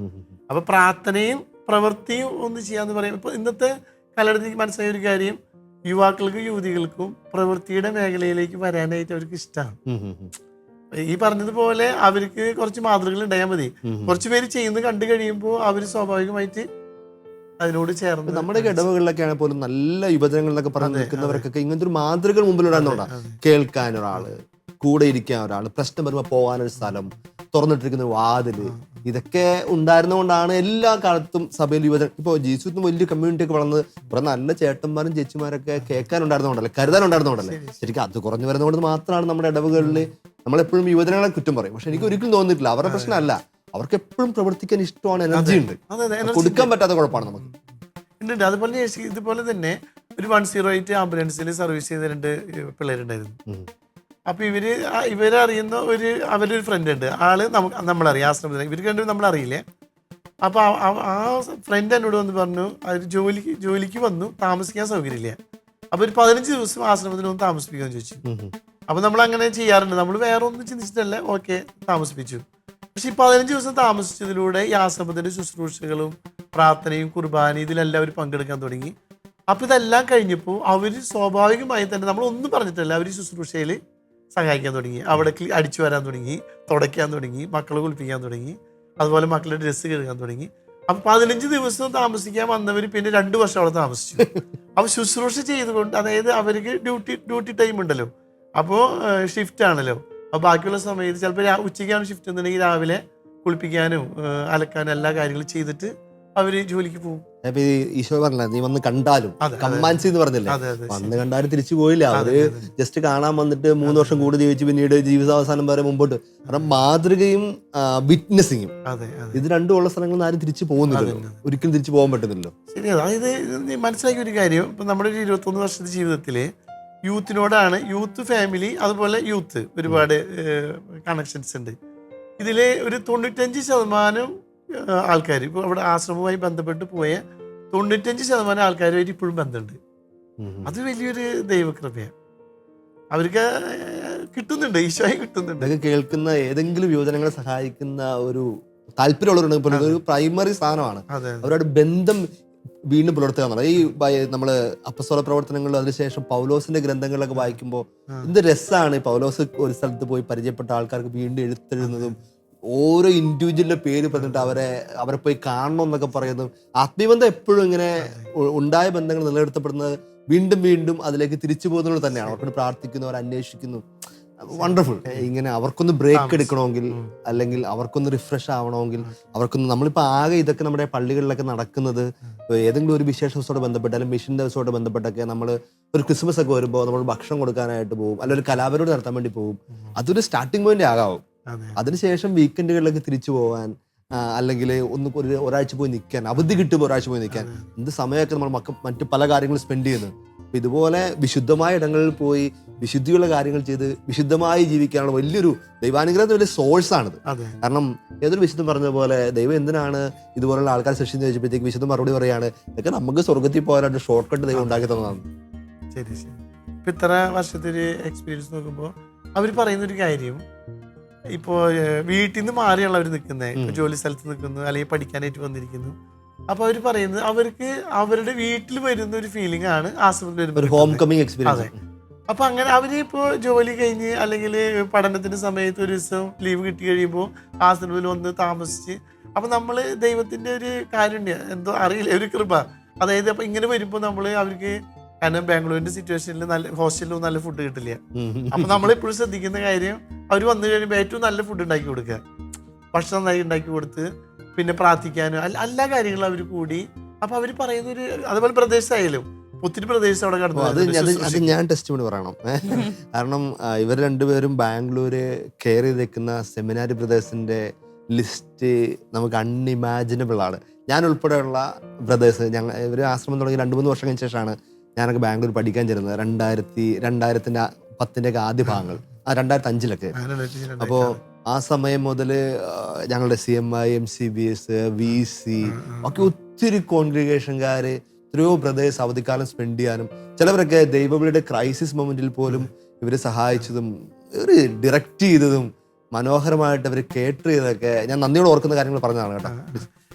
അപ്പൊ പ്രാർത്ഥനയും പ്രവൃത്തിയും ഒന്ന് ചെയ്യാന്ന് പറയും ഇപ്പൊ ഇന്നത്തെ കാലഘട്ടത്തിൽ മനസ്സിലായ ഒരു കാര്യം യുവാക്കൾക്കും യുവതികൾക്കും പ്രവൃത്തിയുടെ മേഖലയിലേക്ക് വരാനായിട്ട് അവർക്ക് ഇഷ്ടമാണ് ഈ പറഞ്ഞതുപോലെ അവർക്ക് കുറച്ച് മാതൃകകൾ ഉണ്ടായാൽ മതി. കുറച്ച് പേര് ചെയ്യുന്നത് കണ്ടു കഴിയുമ്പോൾ അവർ സ്വാഭാവികമായിട്ട് അതിനോട് ചേർന്ന് നമ്മുടെ ഇടവകളിലൊക്കെയാണ് പോലും നല്ല യുവജനങ്ങളിലൊക്കെ പറഞ്ഞു നിൽക്കുന്നവർക്കൊക്കെ ഇങ്ങനത്തെ ഒരു മാതൃകകൾ മുമ്പിലൂടെ കേൾക്കാൻ ഒരാൾ കൂടെ ഇരിക്കാൻ ഒരാൾ പ്രശ്നം വരുമ്പോൾ പോകാനൊരു സ്ഥലം തുറന്നിട്ടിരിക്കുന്ന വാതിൽ ഇതൊക്കെ ഉണ്ടായിരുന്നുകൊണ്ടാണ് എല്ലാ കാലത്തും സഭയിൽ യുവജ ഇപ്പൊ ജീസു വലിയ കമ്മ്യൂണിറ്റി ഒക്കെ വളർന്നത് കുറെ നല്ല ചേട്ടന്മാരും ചേച്ചിമാരൊക്കെ കേൾക്കാനുണ്ടായിരുന്നോണ്ടല്ലേ കരുതാനുണ്ടായിരുന്നോണ്ടല്ലേ ശരിക്കും അത് കുറഞ്ഞു വരുന്നതുകൊണ്ട് മാത്രമാണ് നമ്മുടെ ഇടവുകളിൽ നമ്മളെപ്പോഴും യുവജനങ്ങളെ കുറ്റം പറയും. പക്ഷെ എനിക്ക് ഒരിക്കലും തോന്നിയിട്ടില്ല. അവരുടെ പ്രശ്നമല്ല. അവർക്ക് എപ്പോഴും പ്രവർത്തിക്കാൻ ഇഷ്ടമാണ് എനർജി ഉണ്ട്. കൊടുക്കാൻ പറ്റാത്ത കുഴപ്പമാണ് നമുക്ക്. ഉണ്ട്. അതുപോലെ ഇതുപോലെ തന്നെ ഒരു വൺ സീറോ എയ്റ്റ് ആംബുലൻസിൽ സർവീസ് ചെയ്ത രണ്ട് പിള്ളേരുണ്ടായിരുന്നു. ഉം. ഇവർ ഇവരറിയുന്ന ഒരു അവരുടെ ഒരു ഫ്രണ്ട് ഉണ്ട്. ആൾ നമുക്ക് നമ്മളറിയാം ആശ്രമത്തിൽ ഇവർക്ക് രണ്ടും നമ്മളറിയില്ലേ അപ്പോൾ ആ- ഫ്രണ്ട് എന്നോട് വന്ന് പറഞ്ഞു അവർ ജോലിക്ക് ജോലിക്ക് വന്നു താമസിക്കാൻ സൗകര്യമില്ല. അപ്പോൾ ഒരു പതിനഞ്ച് ദിവസം ആശ്രമത്തിൽ ഒന്ന് താമസിപ്പിക്കാൻ ചോദിച്ചു. ഉം. നമ്മൾ അങ്ങനെ ചെയ്യാറുണ്ട്. നമ്മൾ വേറെ ഒന്നും ചിന്തിച്ചിട്ടല്ല. ഓക്കെ താമസിപ്പിച്ചു. പക്ഷെ ഈ പതിനഞ്ച് ദിവസം താമസിച്ചതിലൂടെ ഈ ആശ്രമത്തിന്റെ ശുശ്രൂഷകളും പ്രാർത്ഥനയും കുർബാനയും ഇതിലെല്ലാം അവർ പങ്കെടുക്കാൻ തുടങ്ങി. അപ്പോൾ ഇതെല്ലാം കഴിഞ്ഞപ്പോൾ അവർ സ്വാഭാവികമായി തന്നെ നമ്മൾ ഒന്നും പറഞ്ഞിട്ടല്ല അവർ ശുശ്രൂഷയിൽ സഹായിക്കാൻ തുടങ്ങി. അവിടെ അടിച്ചു വരാൻ തുടങ്ങി തുടയ്ക്കാൻ തുടങ്ങി മക്കളെ കുളിപ്പിക്കാൻ തുടങ്ങി അതുപോലെ മക്കളുടെ ഡ്രസ്സ് കഴുകാൻ തുടങ്ങി. അപ്പൊ പതിനഞ്ച് ദിവസം താമസിക്കാൻ വന്നവർ പിന്നെ രണ്ട് വർഷം അവിടെ താമസിച്ചു. അപ്പൊ ശുശ്രൂഷ ചെയ്തുകൊണ്ട് അതായത് അവർക്ക് ഡ്യൂട്ടി ഡ്യൂട്ടി ടൈം ഉണ്ടല്ലോ. അപ്പോൾ ഷിഫ്റ്റ് ആണല്ലോ. അപ്പോൾ ബാക്കിയുള്ള സമയത്ത് ചിലപ്പോൾ ഉച്ചയ്ക്കാണ് ഷിഫ്റ്റ് എന്നുണ്ടെങ്കിൽ രാവിലെ കുളിപ്പിക്കാനും അലക്കാനും എല്ലാ കാര്യങ്ങളും ചെയ്തിട്ട് അവർ ജോലിക്ക് പോകും. അപ്പൊ ഈശോ പറഞ്ഞില്ല നീ വന്ന് കണ്ടാലും. കമ്മാൻസി എന്ന് പറഞ്ഞില്ലേ? വന്ന് കണ്ടാലും തിരിച്ചു പോയില്ല. അവർ ജസ്റ്റ് കാണാൻ വന്നിട്ട് മൂന്ന് വർഷം കൂടി ജീവിച്ച് പിന്നീട് ജീവിതാവസാനം വരെ മുമ്പോട്ട്. കാരണം മാതൃകയും വിറ്റ്നസിങ്ങും. ഇത് രണ്ടും ഉള്ള സ്ഥലങ്ങളിൽ നിന്ന് ആരും തിരിച്ചു പോകുന്നില്ല ഒരിക്കലും തിരിച്ചു പോകാൻ പറ്റുന്നില്ലല്ലോ. ശരി അതായത് നീ മനസ്സിലാക്കിയ ഒരു കാര്യം. ഇപ്പൊ നമ്മുടെ ഒരു ഇരുപത്തൊന്ന് വർഷത്തെ ജീവിതത്തിൽ യൂത്തിനോടാണ് യൂത്ത് ഫാമിലി അതുപോലെ യൂത്ത് ഒരുപാട് കണക്ഷൻസ് ഉണ്ട്. ഇതിലെ ഒരു തൊണ്ണൂറ്റഞ്ച് ശതമാനം ആൾക്കാർ. ഇപ്പോൾ അവിടെ ആശ്രമവുമായി ബന്ധപ്പെട്ട് പോയ തൊണ്ണൂറ്റഞ്ച് ശതമാനം ആൾക്കാരുമായിട്ട് ഇപ്പോഴും ബന്ധമുണ്ട്. അത് വലിയൊരു ദൈവകൃപയാണ് അവർക്ക് കിട്ടുന്നുണ്ട്. ഈശോയെ കിട്ടുന്നുണ്ട്. ഇതൊക്കെ കേൾക്കുന്ന ഏതെങ്കിലും യുവജനങ്ങളെ സഹായിക്കുന്ന ഒരു താല്പര്യമുള്ളവരുണ്ടെങ്കിൽ ഒരു പ്രൈമറി സ്ഥാനമാണ് അവരുടെ ബന്ധം വീണ്ടും പുലർത്തുക എന്നുള്ളത്. ഈ നമ്മൾ അപ്പസ്വല പ്രവർത്തനങ്ങളും അതിനുശേഷം പൗലോസിന്റെ ഗ്രന്ഥങ്ങളിലൊക്കെ വായിക്കുമ്പോൾ. എന്ത് രസമാണ് പൗലോസ് ഒരു സ്ഥലത്ത് പോയി പരിചയപ്പെട്ട ആൾക്കാർക്ക് വീണ്ടും എഴുത്തെഴുതുന്നതും ഓരോ ഇൻഡിവിജ്വലിന്റെ പേര് പറഞ്ഞിട്ട് അവരെ അവരെ പോയി കാണണം എന്നൊക്കെ പറയുന്നു. ആത്മീയബന്ധം എപ്പോഴും ഇങ്ങനെ ഉണ്ടായ ബന്ധങ്ങൾ നിലനിർത്തപ്പെടുന്നത് വീണ്ടും വീണ്ടും അതിലേക്ക് തിരിച്ചു പോകുന്നത് തന്നെയാണ്. അവർക്ക് പ്രാർത്ഥിക്കുന്നു അവർ അന്വേഷിക്കുന്നു. വണ്ടർഫുൾ ഇങ്ങനെ അവർക്കൊന്ന് ബ്രേക്ക് എടുക്കണമെങ്കിൽ അല്ലെങ്കിൽ അവർക്കൊന്ന് റിഫ്രഷ് ആവണമെങ്കിൽ അവർക്കൊന്ന് നമ്മളിപ്പോൾ ആകെ ഇതൊക്കെ നമ്മുടെ പള്ളികളിലൊക്കെ നടക്കുന്നത് ഏതെങ്കിലും ഒരു വിശേഷ ദിവസത്തോട് ബന്ധപ്പെട്ട് അല്ലെങ്കിൽ മിഷൻ ദിവസത്തോട് ബന്ധപ്പെട്ടൊക്കെ നമ്മൾ ഒരു ക്രിസ്മസ് ഒക്കെ വരുമ്പോൾ നമ്മൾ ഭക്ഷണം കൊടുക്കാനായിട്ട് പോകും അല്ലെങ്കിൽ ഒരു കലാപരിപാടി നടത്താൻ വേണ്ടി പോകും അതൊരു സ്റ്റാർട്ടിംഗ് പോയിന്റ് ആകാവും. അതിനുശേഷം വീക്കെൻഡുകളിലൊക്കെ തിരിച്ചു പോകാൻ അല്ലെങ്കിൽ ഒന്ന് ഒരു ഒരാഴ്ച പോയി നിൽക്കാൻ അവധി കിട്ടുമ്പോൾ ഒരാഴ്ച പോയി നിൽക്കാൻ. എന്ത് സമയമൊക്കെ നമ്മൾ മക്ക മറ്റു പല കാര്യങ്ങളും സ്പെൻഡ് ചെയ്യുന്നത് അപ്പം ഇതുപോലെ വിശുദ്ധമായ ഇടങ്ങളിൽ പോയി വിശുദ്ധിയുള്ള കാര്യങ്ങൾ ചെയ്ത് വിശുദ്ധമായി ജീവിക്കാനുള്ള വലിയൊരു ദൈവാനുഗ്രഹത്തിന് വലിയ സോഴ്സ് ആണത്. കാരണം ഏതൊരു വിശുദ്ധം പറഞ്ഞ പോലെ ദൈവം എന്തിനാണ് ഇതുപോലുള്ള ആൾക്കാർ സൃഷ്ടിച്ചു ചോദിച്ചപ്പോഴത്തേക്ക് വിശുദ്ധം മറുപടി പറയാണ് ഇതൊക്കെ നമുക്ക് സ്വർഗത്തിൽ പോകാനായിട്ട് ഷോർട്ട് കട്ട് ദൈവം ഉണ്ടാക്കി തന്നതാണ്. ശരി ശരി. ഇപ്പം ഇത്ര വർഷത്തെ ഒരു എക്സ്പീരിയൻസ് നോക്കുമ്പോൾ അവർ പറയുന്നൊരു കാര്യം ഇപ്പോൾ വീട്ടിൽ നിന്ന് മാറിയാണ് അവർ നിൽക്കുന്നത് ജോലി സ്ഥലത്ത് നിൽക്കുന്നു അല്ലെങ്കിൽ പഠിക്കാനായിട്ട് വന്നിരിക്കുന്നു. അപ്പൊ അവർ പറയുന്നത് അവർക്ക് അവരുടെ വീട്ടിൽ വരുന്ന ഒരു ഫീലിംഗ് ആണ് ഒരു ഹോം. Coming experience. അപ്പൊ അങ്ങനെ അവർ ഇപ്പോ ജോലി കഴിഞ്ഞ് അല്ലെങ്കിൽ പഠനത്തിന്റെ സമയത്ത് ഒരു ദിവസം ലീവ് കിട്ടി കഴിയുമ്പോൾ ആശ്രമത്തിൽ വന്ന് താമസിച്ച് അപ്പൊ നമ്മൾ ദൈവത്തിന്റെ ഒരു കാരുണ്യ എന്തോ അറിയില്ല ഒരു കൃപ. അതായത് അപ്പൊ ഇങ്ങനെ വരുമ്പോൾ നമ്മൾ അവർക്ക് കാരണം ബാംഗ്ലൂരിന്റെ സിറ്റുവേഷനിൽ നല്ല ഹോസ്റ്റലിൽ നല്ല ഫുഡ് കിട്ടില്ല. അപ്പൊ നമ്മൾ ഇപ്പോഴും ശ്രദ്ധിക്കുന്ന കാര്യം അവർ വന്നു കഴിയുമ്പോൾ ഏറ്റവും നല്ല ഫുഡ് ഉണ്ടാക്കി കൊടുക്കുക. ഭക്ഷണം നന്നായി ഉണ്ടാക്കി കൊടുത്ത് പിന്നെ പ്രാർത്ഥിക്കാനും അല്ല എല്ലാ കാര്യങ്ങളും അവർ കൂടി. അപ്പൊ അവർ പറയുന്ന ഒരു അതുപോലെ പ്രദേശമായാലും ഒത്തിരി പ്രദേശം അവിടെ കടന്നു അത് അത് ഞാൻ ടെസ്റ്റ് കൂടി പറയണം. കാരണം ഇവർ രണ്ടുപേരും ബാംഗ്ലൂര് കെയർ ചെയ്ത് നിൽക്കുന്ന സെമിനാരി ബ്രദേഴ്സിന്റെ ലിസ്റ്റ് നമുക്ക് അൺഇമാജിനബിൾ ആണ്. ഞാൻ ഉൾപ്പെടെയുള്ള ബ്രദേഴ്സ് ഞങ്ങൾ ഇവർ ആശ്രമം തുടങ്ങി രണ്ട് മൂന്ന് വർഷം കഴിഞ്ഞ ശേഷമാണ് ഞാനൊക്കെ ബാംഗ്ലൂർ പഠിക്കാൻ ചേരുന്നത് രണ്ടായിരത്തി രണ്ടായിരത്തിന്റെ പത്തിന്റെ ഒക്കെ ആദ്യ ഭാഗങ്ങൾ. ആ രണ്ടായിരത്തി അഞ്ചിലൊക്കെ അപ്പോൾ ആ സമയം മുതൽ ഞങ്ങളുടെ C M I M C B S V C ഒക്കെ ഒത്തിരി കോൺഗ്രിഗേഷൻകാർ എത്രയോ ബ്രദേഴ്സ് അവധിക്കാലം സ്പെൻഡ് ചെയ്യാനും ചിലവരൊക്കെ ദൈവവിളിയുടെ ക്രൈസിസ് മൊമെന്റിൽ പോലും ഇവരെ സഹായിച്ചതും ഇവർ ഡിറക്റ്റ് ചെയ്തതും മനോഹരമായിട്ട് അവർ കേട്ടർ ചെയ്തതൊക്കെ ഞാൻ നന്ദിയോട് ഓർക്കുന്ന കാര്യങ്ങൾ പറഞ്ഞതാണ് കേട്ടോ.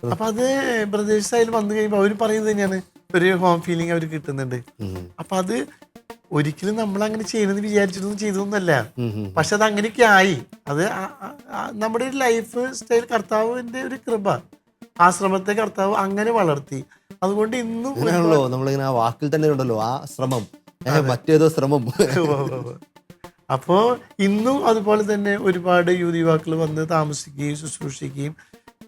അപ്പൊ അത് ബ്രദേഴ്സ് ആയാലും വന്നു കഴിയുമ്പോൾ അവർ പറയുന്നത് തന്നെയാണ്. ഒരു ഹോം ഫീലിംഗ് അവർ കിട്ടുന്നുണ്ട്. അപ്പൊ അത് ഒരിക്കലും നമ്മൾ അങ്ങനെ ചെയ്യണമെന്ന് വിചാരിച്ചിട്ടൊന്നും ഉം. പക്ഷെ അത് അങ്ങനെയൊക്കെ ആയി. അത് നമ്മുടെ ഒരു ലൈഫ് സ്റ്റൈൽ കർത്താവിന്റെ ഒരു കൃപ. ആശ്രമത്തെ കർത്താവ് അങ്ങനെ വളർത്തി. അതുകൊണ്ട് ഇന്നും നമ്മളിങ്ങനെ ആ വാക്കിൽ തന്നെ ഉണ്ടല്ലോ ആ ശ്രമം. മറ്റേതോ ശ്രമം. അപ്പോ ഇന്നും അതുപോലെ തന്നെ ഒരുപാട് യുവതി യുവാക്കൾ വന്ന് താമസിക്കുകയും ശുശ്രൂഷിക്കുകയും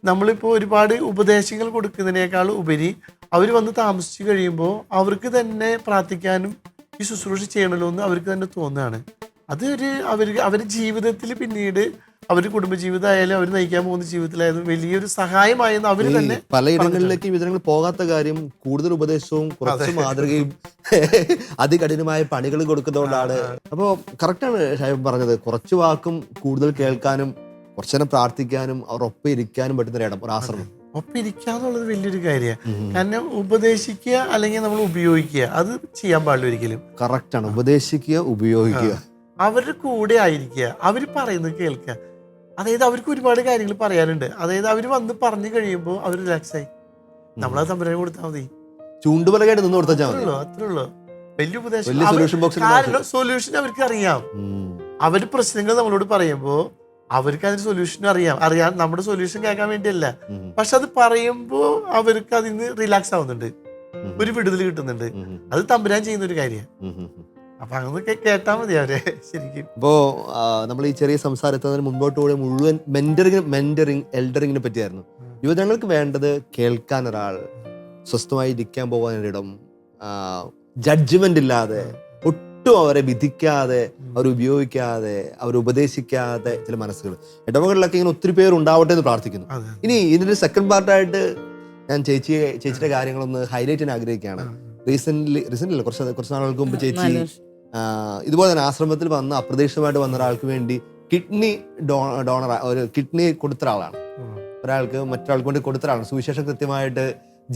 നമ്മളിപ്പോൾ ഒരുപാട് ഉപദേശങ്ങൾ കൊടുക്കുന്നതിനേക്കാൾ ഉപരി അവർ വന്ന് താമസിച്ചു കഴിയുമ്പോൾ അവർക്ക് തന്നെ പ്രാർത്ഥിക്കാനും ഈ ശുശ്രൂഷ ചെയ്യണമല്ലോ എന്ന് അവർക്ക് തന്നെ തോന്നുകയാണ് അത് ഒരു അവർ അവരുടെ ജീവിതത്തിൽ പിന്നീട് അവർ കുടുംബജീവിതമായാലും അവർ നയിക്കാൻ പോകുന്ന ജീവിതത്തിലായാലും വലിയൊരു സഹായമായെന്ന് അവർ തന്നെ പലയിടങ്ങളിലേക്ക് വിവരങ്ങൾ പോകാത്ത കാര്യം കൂടുതൽ ഉപദേശവും കുറച്ച് മാതൃകയും അതികഠിനമായ പണികൾ കൊടുക്കുന്നതുകൊണ്ടാണ്. അപ്പോൾ കറക്റ്റാണ് ഷാഹിബ് പറഞ്ഞത്. കുറച്ച് വാക്കും കൂടുതൽ കേൾക്കാനും കുറച്ചു നേരം പ്രാർത്ഥിക്കാനും അവർ ഒപ്പം ഇരിക്കാനും പറ്റുന്ന ഒരു ഇടം ഒരു ആശ്രമം. ഒപ്പം ഇരിക്കാന്നുള്ളത് വലിയൊരു കാര്യമാണ്. കാരണം ഉപദേശിക്കുക അല്ലെങ്കിൽ നമ്മൾ ഉപയോഗിക്കുക അത് ചെയ്യാൻ പാടില്ല ഒരിക്കലും. കറക്റ്റ് ആണ്. ഉപദേശിക്കുക ഉപയോഗിക്കുക. അവരുടെ കൂടെ ആയിരിക്കുക. അവർ പറയുന്നത് കേൾക്കുക. അതായത് അവർക്ക് ഒരുപാട് കാര്യങ്ങൾ പറയാനുണ്ട്. അതായത് അവർ വന്ന് പറഞ്ഞു കഴിയുമ്പോൾ അവർ റിലാക്സ് ആയി. നമ്മളത് സംരംഭം കൊടുത്താൽ മതി. ചൂണ്ടുപലകായിട്ട് നിന്ന് കൊടുത്താൽ അത്രേ മതി. അത്രേ ഉള്ളൂ വലിയ ഉപദേശം. സൊല്യൂഷൻ ബോക്സിൽ കാരണം സൊല്യൂഷൻ അവർക്ക് അറിയാം. അവർ പ്രശ്നങ്ങൾ നമ്മളോട് പറയുമ്പോൾ അവർക്ക് അതിന് സൊല്യൂഷൻ അറിയാം. അറിയാം നമ്മുടെ സൊല്യൂഷൻ കേൾക്കാൻ വേണ്ടിയല്ല. പക്ഷെ അത് പറയുമ്പോൾ അവർക്ക് അതിന് റിലാക്സ് ആവുന്നുണ്ട്. ഒരു വിടുതൽ കിട്ടുന്നുണ്ട്. അത് തമ്പുരാൻ ചെയ്യുന്ന ഒരു കാര്യമാണ് അപ്പൊ അങ്ങനെ കേട്ടാൽ മതി അവരെ ശരിക്കും. ഇപ്പോ നമ്മൾ ഈ ചെറിയ സംസാരത്തിന് മുമ്പോട്ട് പോയ മുഴുവൻ മെന്ററിങ് മെന്ററിങ് എൽഡറിങ്ങിനെ പറ്റിയായിരുന്നു. യുവജനങ്ങൾക്ക് വേണ്ടത് കേൾക്കാൻ ഒരാൾ സ്വസ്ഥമായി ഇരിക്കാൻ പോകാൻ ഒരിടം ജഡ്ജ്മെന്റ് ഇല്ലാതെ ഒട്ടും അവരെ വിധിക്കാതെ അവർ ഉപയോഗിക്കാതെ അവർ ഉപദേശിക്കാതെ ചില മനസ്സുകൾ. ഇടവകളിലൊക്കെ ഇങ്ങനെ ഒത്തിരി പേർ ഉണ്ടാവട്ടെ എന്ന് പ്രാർത്ഥിക്കുന്നു. ഇനി ഇതിന്റെ സെക്കൻഡ് പാർട്ടായിട്ട് ഞാൻ ചേച്ചി ചേച്ചിയുടെ കാര്യങ്ങളൊന്ന് ഹൈലൈറ്റ് ചെയ്യാൻ ആഗ്രഹിക്കുകയാണ്. റീസെന്റ് റീസെന്റ് അല്ല കുറച്ച് കുറച്ച് നാളുകൾക്ക് മുമ്പ് ചേച്ചി ഇതുപോലെ തന്നെ ആശ്രമത്തിൽ വന്ന് അപ്രതീക്ഷിതമായിട്ട് വന്ന ഒരാൾക്ക് വേണ്ടി കിഡ്നി ഡോണർ ഒരു കിഡ്നി കൊടുത്ത ഒരാളാണ്. ഒരാൾക്ക് മറ്റൊരാൾക്ക് വേണ്ടി കൊടുത്ത ഒരാളാണ്. സുവിശേഷം കൃത്യമായിട്ട്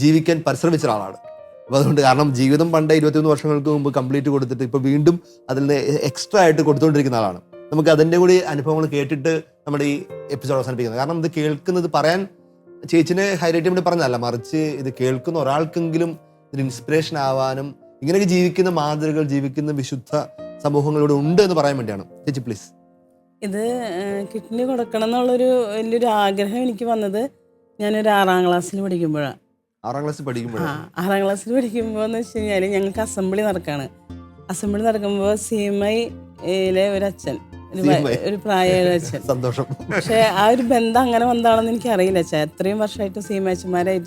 ജീവിക്കാൻ പരിശ്രമിച്ച ഒരാളാണ്. അപ്പൊ അതുകൊണ്ട് കാരണം ജീവിതം പണ്ട് ഇരുപത്തിയൊന്ന് വർഷങ്ങൾക്ക് മുമ്പ് കംപ്ലീറ്റ് കൊടുത്തിട്ട് ഇപ്പോൾ വീണ്ടും അതിൽ നിന്ന് എക്സ്ട്രാ ആയിട്ട് കൊടുത്തുകൊണ്ടിരിക്കുന്ന ആളാണ്. നമുക്ക് അതിന്റെ കൂടി അനുഭവങ്ങൾ കേട്ടിട്ട് നമ്മുടെ ഈ എപ്പിസോഡ് അവസാനിപ്പിക്കുന്നത്. കാരണം ഇത് കേൾക്കുന്നത് പറയാൻ ചേച്ചിനെ ഹൈലൈറ്റ് വേണ്ടി പറഞ്ഞതല്ല മറിച്ച് ഇത് കേൾക്കുന്ന ഒരാൾക്കെങ്കിലും ഇതിന് ഇൻസ്പിറേഷൻ ആവാനും ഇങ്ങനെയൊക്കെ ജീവിക്കുന്ന മാതൃകൾ ജീവിക്കുന്ന വിശുദ്ധ സമൂഹങ്ങളിലൂടെ ഉണ്ട് എന്ന് പറയാൻ വേണ്ടിയാണ്. ചേച്ചി പ്ലീസ് ഇത് കിഡ്നി കൊടുക്കണം എന്നുള്ളൊരു വലിയൊരു ആഗ്രഹം എനിക്ക് വന്നത് ഞാനൊരു ആറാം ക്ലാസ്സിൽ പഠിക്കുമ്പോഴാണ്. ആറാം ക്ലാസ്സിൽ പഠിക്കുമ്പോൾ ആറാം ക്ലാസ്സിൽ പഠിക്കുമ്പോൾ എന്ന് വെച്ച് കഴിഞ്ഞാൽ ഞങ്ങൾക്ക് അസംബ്ലി നടക്കാണ്. അസംബ്ലി നടക്കുമ്പോൾ സി എം ഐയിലെ ഒരു അച്ഛൻ ഒരു പ്രായമായ അച്ഛൻ. സന്തോഷം. പക്ഷെ ആ ഒരു ബന്ധം അങ്ങനെ വന്നതാണെന്ന് എനിക്ക് അറിയില്ല അച്ഛാ. എത്രയും വർഷമായിട്ട് സി എം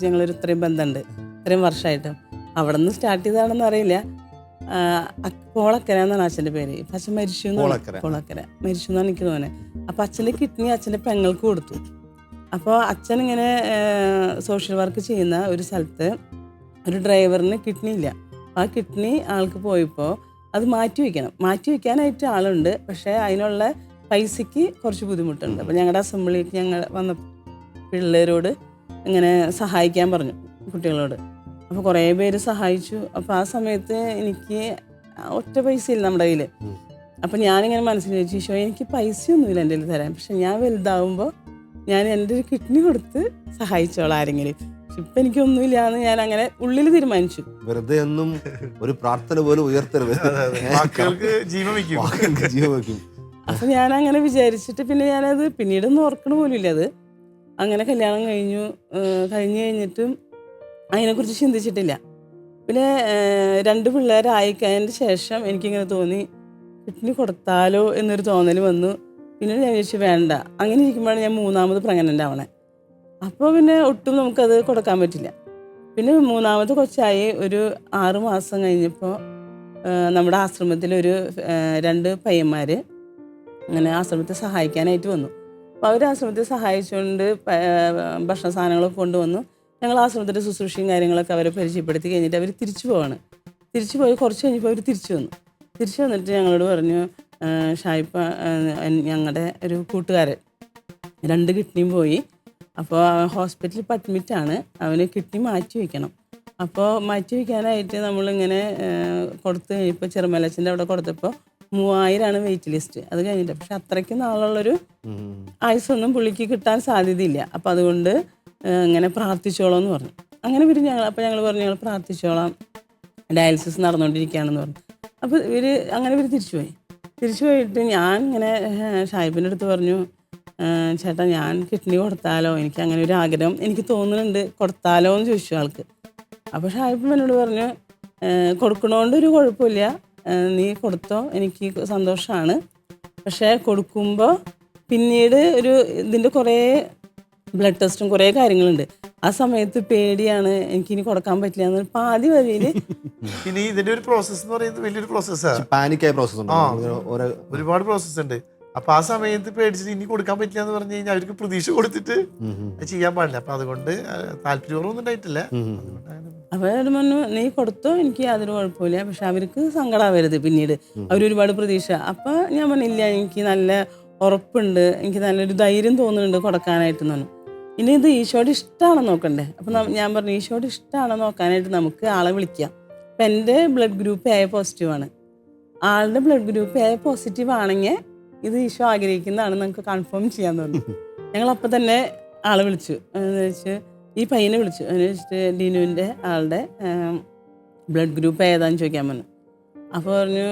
ഞങ്ങൾ ഒരു ഇത്രയും ബന്ധമുണ്ട്. ഇത്രയും വർഷമായിട്ട്. അവിടെ നിന്ന് സ്റ്റാർട്ട് ചെയ്തതാണെന്ന് അറിയില്ല. കോളക്കര എന്നാണ് അച്ഛന്റെ പേര്. അച്ഛൻ മരിച്ചു കോളക്കര. മരിച്ചു എന്നാണ് എനിക്ക് തോന്നുന്നത്. അപ്പം അച്ഛന്റെ കിഡ്നി അച്ഛന്റെ പെങ്ങൾക്ക് കൊടുത്തു. അപ്പോൾ അച്ഛൻ ഇങ്ങനെ സോഷ്യൽ വർക്ക് ചെയ്യുന്ന ഒരു സ്ഥലത്ത് ഒരു ഡ്രൈവറിന് കിഡ്നി ഇല്ല. ആ കിഡ്നി ആൾക്ക് പോയപ്പോൾ അത് മാറ്റി വയ്ക്കണം മാറ്റി വയ്ക്കാനായിട്ട് ആളുണ്ട്. പക്ഷേ അതിനുള്ള പൈസയ്ക്ക് കുറച്ച് ബുദ്ധിമുട്ടുണ്ട്. അപ്പോൾ ഞങ്ങളുടെ അസംബ്ലിക്ക് ഞങ്ങൾ വന്ന പിള്ളേരോട് ഇങ്ങനെ സഹായിക്കാൻ പറഞ്ഞു കുട്ടികളോട്. അപ്പോൾ കുറേ പേര് സഹായിച്ചു. അപ്പോൾ ആ സമയത്ത് എനിക്ക് ഒറ്റ പൈസ ഇല്ല നമ്മുടെ കയ്യിൽ അപ്പം ഞാനിങ്ങനെ മനസ്സിൽ ചോദിച്ചു ഈശോ എനിക്ക് പൈസയൊന്നുമില്ല എന്റെ കയ്യിൽ തരാൻ. പക്ഷെ ഞാൻ വലുതാവുമ്പോൾ ഞാൻ എന്റെ ഒരു കിഡ്നി കൊടുത്ത് സഹായിച്ചോളാം ആരെങ്കിലും. ഇപ്പൊ ഇപ്പം എനിക്കൊന്നുമില്ല എന്ന് ഞാൻ അങ്ങനെ ഉള്ളിൽ തീരുമാനിച്ചു. വെറുതെ ഒന്നും ഒരു പ്രാർത്ഥന പോലും ഉയർത്തരുത്. വാക്കുകൾക്ക് ജീവൻ വെക്കും ജീവൻ വെക്കും ഞാൻ അങ്ങനെ വിചാരിച്ചിട്ട് പിന്നെ ഞാനത് പിന്നീടൊന്നും ഓർക്കണ പോലും ഇല്ല അത് അങ്ങനെ കല്യാണം കഴിഞ്ഞു കഴിഞ്ഞു കഴിഞ്ഞ് കഴിഞ്ഞിട്ടും അതിനെക്കുറിച്ച് ചിന്തിച്ചിട്ടില്ല. പിന്നെ രണ്ട് പിള്ളേരായി കഴിഞ്ഞതിന് ശേഷം എനിക്കിങ്ങനെ തോന്നി കിഡ്നി കൊടുത്താലോ എന്നൊരു തോന്നൽ വന്നു. പിന്നെ ഞാൻ വിചാരിച്ചു വേണ്ട. അങ്ങനെ ഇരിക്കുമ്പോഴാണ് ഞാൻ മൂന്നാമത് പ്രഗ്നന്റ് ആവണേ. അപ്പോൾ പിന്നെ ഒട്ടും നമുക്കത് കൊടുക്കാൻ പറ്റില്ല. പിന്നെ മൂന്നാമത് കൊച്ചായി ഒരു ആറ് മാസം കഴിഞ്ഞപ്പോൾ നമ്മുടെ ആശ്രമത്തിലൊരു രണ്ട് പയ്യന്മാർ അങ്ങനെ ആശ്രമത്തെ സഹായിക്കാനായിട്ട് വന്നു. അപ്പോൾ അവർ ആശ്രമത്തെ സഹായിച്ചുകൊണ്ട് ഭക്ഷണ സാധനങ്ങളൊക്കെ കൊണ്ടുവന്നു. ഞങ്ങൾ ആശ്രമത്തിന്റെ ശുശ്രൂഷയും കാര്യങ്ങളൊക്കെ അവരെ പരിചയപ്പെടുത്തി കഴിഞ്ഞിട്ട് അവർ തിരിച്ചു പോവാണ്. തിരിച്ചു പോയി കുറച്ച് കഴിഞ്ഞപ്പോൾ അവർ തിരിച്ചു വന്നു. തിരിച്ചു വന്നിട്ട് ഞങ്ങളോട് പറഞ്ഞു "ഏഹ് ഷായിപ്പ ഞങ്ങളുടെ ഒരു കൂട്ടുകാരൻ. രണ്ട് കിഡ്നിയും പോയി. അപ്പോൾ ഹോസ്പിറ്റലിൽ അഡ്മിറ്റാണ്. അവന് കിഡ്നി മാറ്റി വയ്ക്കണം അപ്പോൾ മാറ്റി വയ്ക്കാനായിട്ട് നമ്മളിങ്ങനെ കൊടുത്ത് കഴിഞ്ഞപ്പോൾ ചെറുമലച്ചന്റെ അവിടെ കൊടുത്തപ്പോൾ മൂവായിരമാണ് വെയിറ്റ് ലിസ്റ്റ് അത് കഴിഞ്ഞിട്ട് പക്ഷെ അത്രയ്ക്ക് നാളുള്ളൊരു. ആയുസൊന്നും പുള്ളിക്ക് കിട്ടാൻ സാധ്യതയില്ല. അപ്പം അതുകൊണ്ട് അങ്ങനെ പ്രാർത്ഥിച്ചോളാം എന്ന് പറഞ്ഞു. അങ്ങനെ ഇവർ ഞങ്ങൾ അപ്പോൾ ഞങ്ങൾ പറഞ്ഞു ഞങ്ങൾ പ്രാർത്ഥിച്ചോളാം. ഡയാലിസിസ് നടന്നുകൊണ്ടിരിക്കുകയാണെന്ന് പറഞ്ഞു. അപ്പോൾ ഇവർ അങ്ങനെ ഇവർ തിരിച്ചു പോയി തിരിച്ചു പോയിട്ട് ഞാൻ ഇങ്ങനെ ഷായിബിന്റെ അടുത്ത് പറഞ്ഞു ചേട്ടാ ഞാൻ കിഡ്നി കൊടുത്താലോ? എനിക്ക് അങ്ങനെ ഒരു ആഗ്രഹം എനിക്ക് തോന്നുന്നുണ്ട് കൊടുത്താലോ എന്ന് ചോദിച്ചു ആൾക്ക്. അപ്പോൾ ഷായിബ് എന്നോട് പറഞ്ഞു കൊടുക്കണോണ്ട് ഒരു കുഴപ്പമില്ല നീ കൊടുത്തോ എനിക്ക് സന്തോഷമാണ് പക്ഷേ കൊടുക്കുമ്പോൾ പിന്നീട് ഒരു ഇതിന്റെ കുറേ ബ്ലഡ് ടെസ്റ്റും കുറേ കാര്യങ്ങളുണ്ട്. ആ സമയത്ത് പേടിയാണ് എനിക്കിനി കൊടുക്കാൻ പറ്റില്ല എന്ന് പാതി വഴിയിൽ ഇനി ഇതിന്റെ ഒരു പ്രോസസ്സ് എന്ന് പറയുന്നത് വലിയൊരു പ്രോസസ്സാണ് പാനിക്കായ പ്രോസസ് ആ. ഒരുപാട് പ്രോസസ്സ് ഉണ്ട്. അപ്പൊ ആ സമയത്ത് പേടിച്ചിട്ട് ഇനി കൊടുക്കാൻ പറ്റില്ല എന്ന് പറഞ്ഞു കഴിഞ്ഞാൽ അവർക്ക് പ്രതീക്ഷ കൊടുത്തിട്ട് ചെയ്യാൻ പാടില്ല. അപ്പൊ അതുകൊണ്ട് താല്പര്യപൂർവം ഉണ്ടായിട്ടില്ല. അങ്ങനെ. പറഞ്ഞു നീ കൊടുത്തോ? എനിക്ക് യാതൊരു കുഴപ്പമില്ല. പക്ഷെ അവർക്ക് സങ്കടാവരുത് പിന്നീട്. അവരൊരുപാട് പ്രതീക്ഷ. അപ്പൊ ഞാൻ പറഞ്ഞില്ല എനിക്ക് നല്ല ഉറപ്പുണ്ട്. എനിക്ക് നല്ലൊരു ധൈര്യം തോന്നുന്നുണ്ട് കൊടുക്കാനായിട്ട് എന്ന് പറഞ്ഞു. ഇനി ഇത് ഈശോയുടെ ഇഷ്ടമാണോ നോക്കണ്ടേ? അപ്പം ഞാൻ പറഞ്ഞു ഈശോയുടെ ഇഷ്ടമാണോ നോക്കാനായിട്ട് നമുക്ക് ആളെ വിളിക്കാം. അപ്പം എന്റെ ബ്ലഡ് ഗ്രൂപ്പ് എ ആണ്. ആളുടെ ബ്ലഡ് ഗ്രൂപ്പ് എ പോസിറ്റീവ് ആണെങ്കിൽ ഇത് ഈശോ ആഗ്രഹിക്കുന്നതാണ് നമുക്ക് കൺഫേം ചെയ്യാൻ തോന്നി ഞങ്ങൾ അപ്പം തന്നെ ആളെ വിളിച്ചു. എന്ന് വെച്ച് ഈ പയ്യനെ വിളിച്ചു. എന്ന് വെച്ചിട്ട് ഡിനുവിന്റെ ആളുടെ ബ്ലഡ് ഗ്രൂപ്പ് ഏതാന്ന് ചോദിക്കാൻ പറഞ്ഞു. അപ്പോൾ പറഞ്ഞു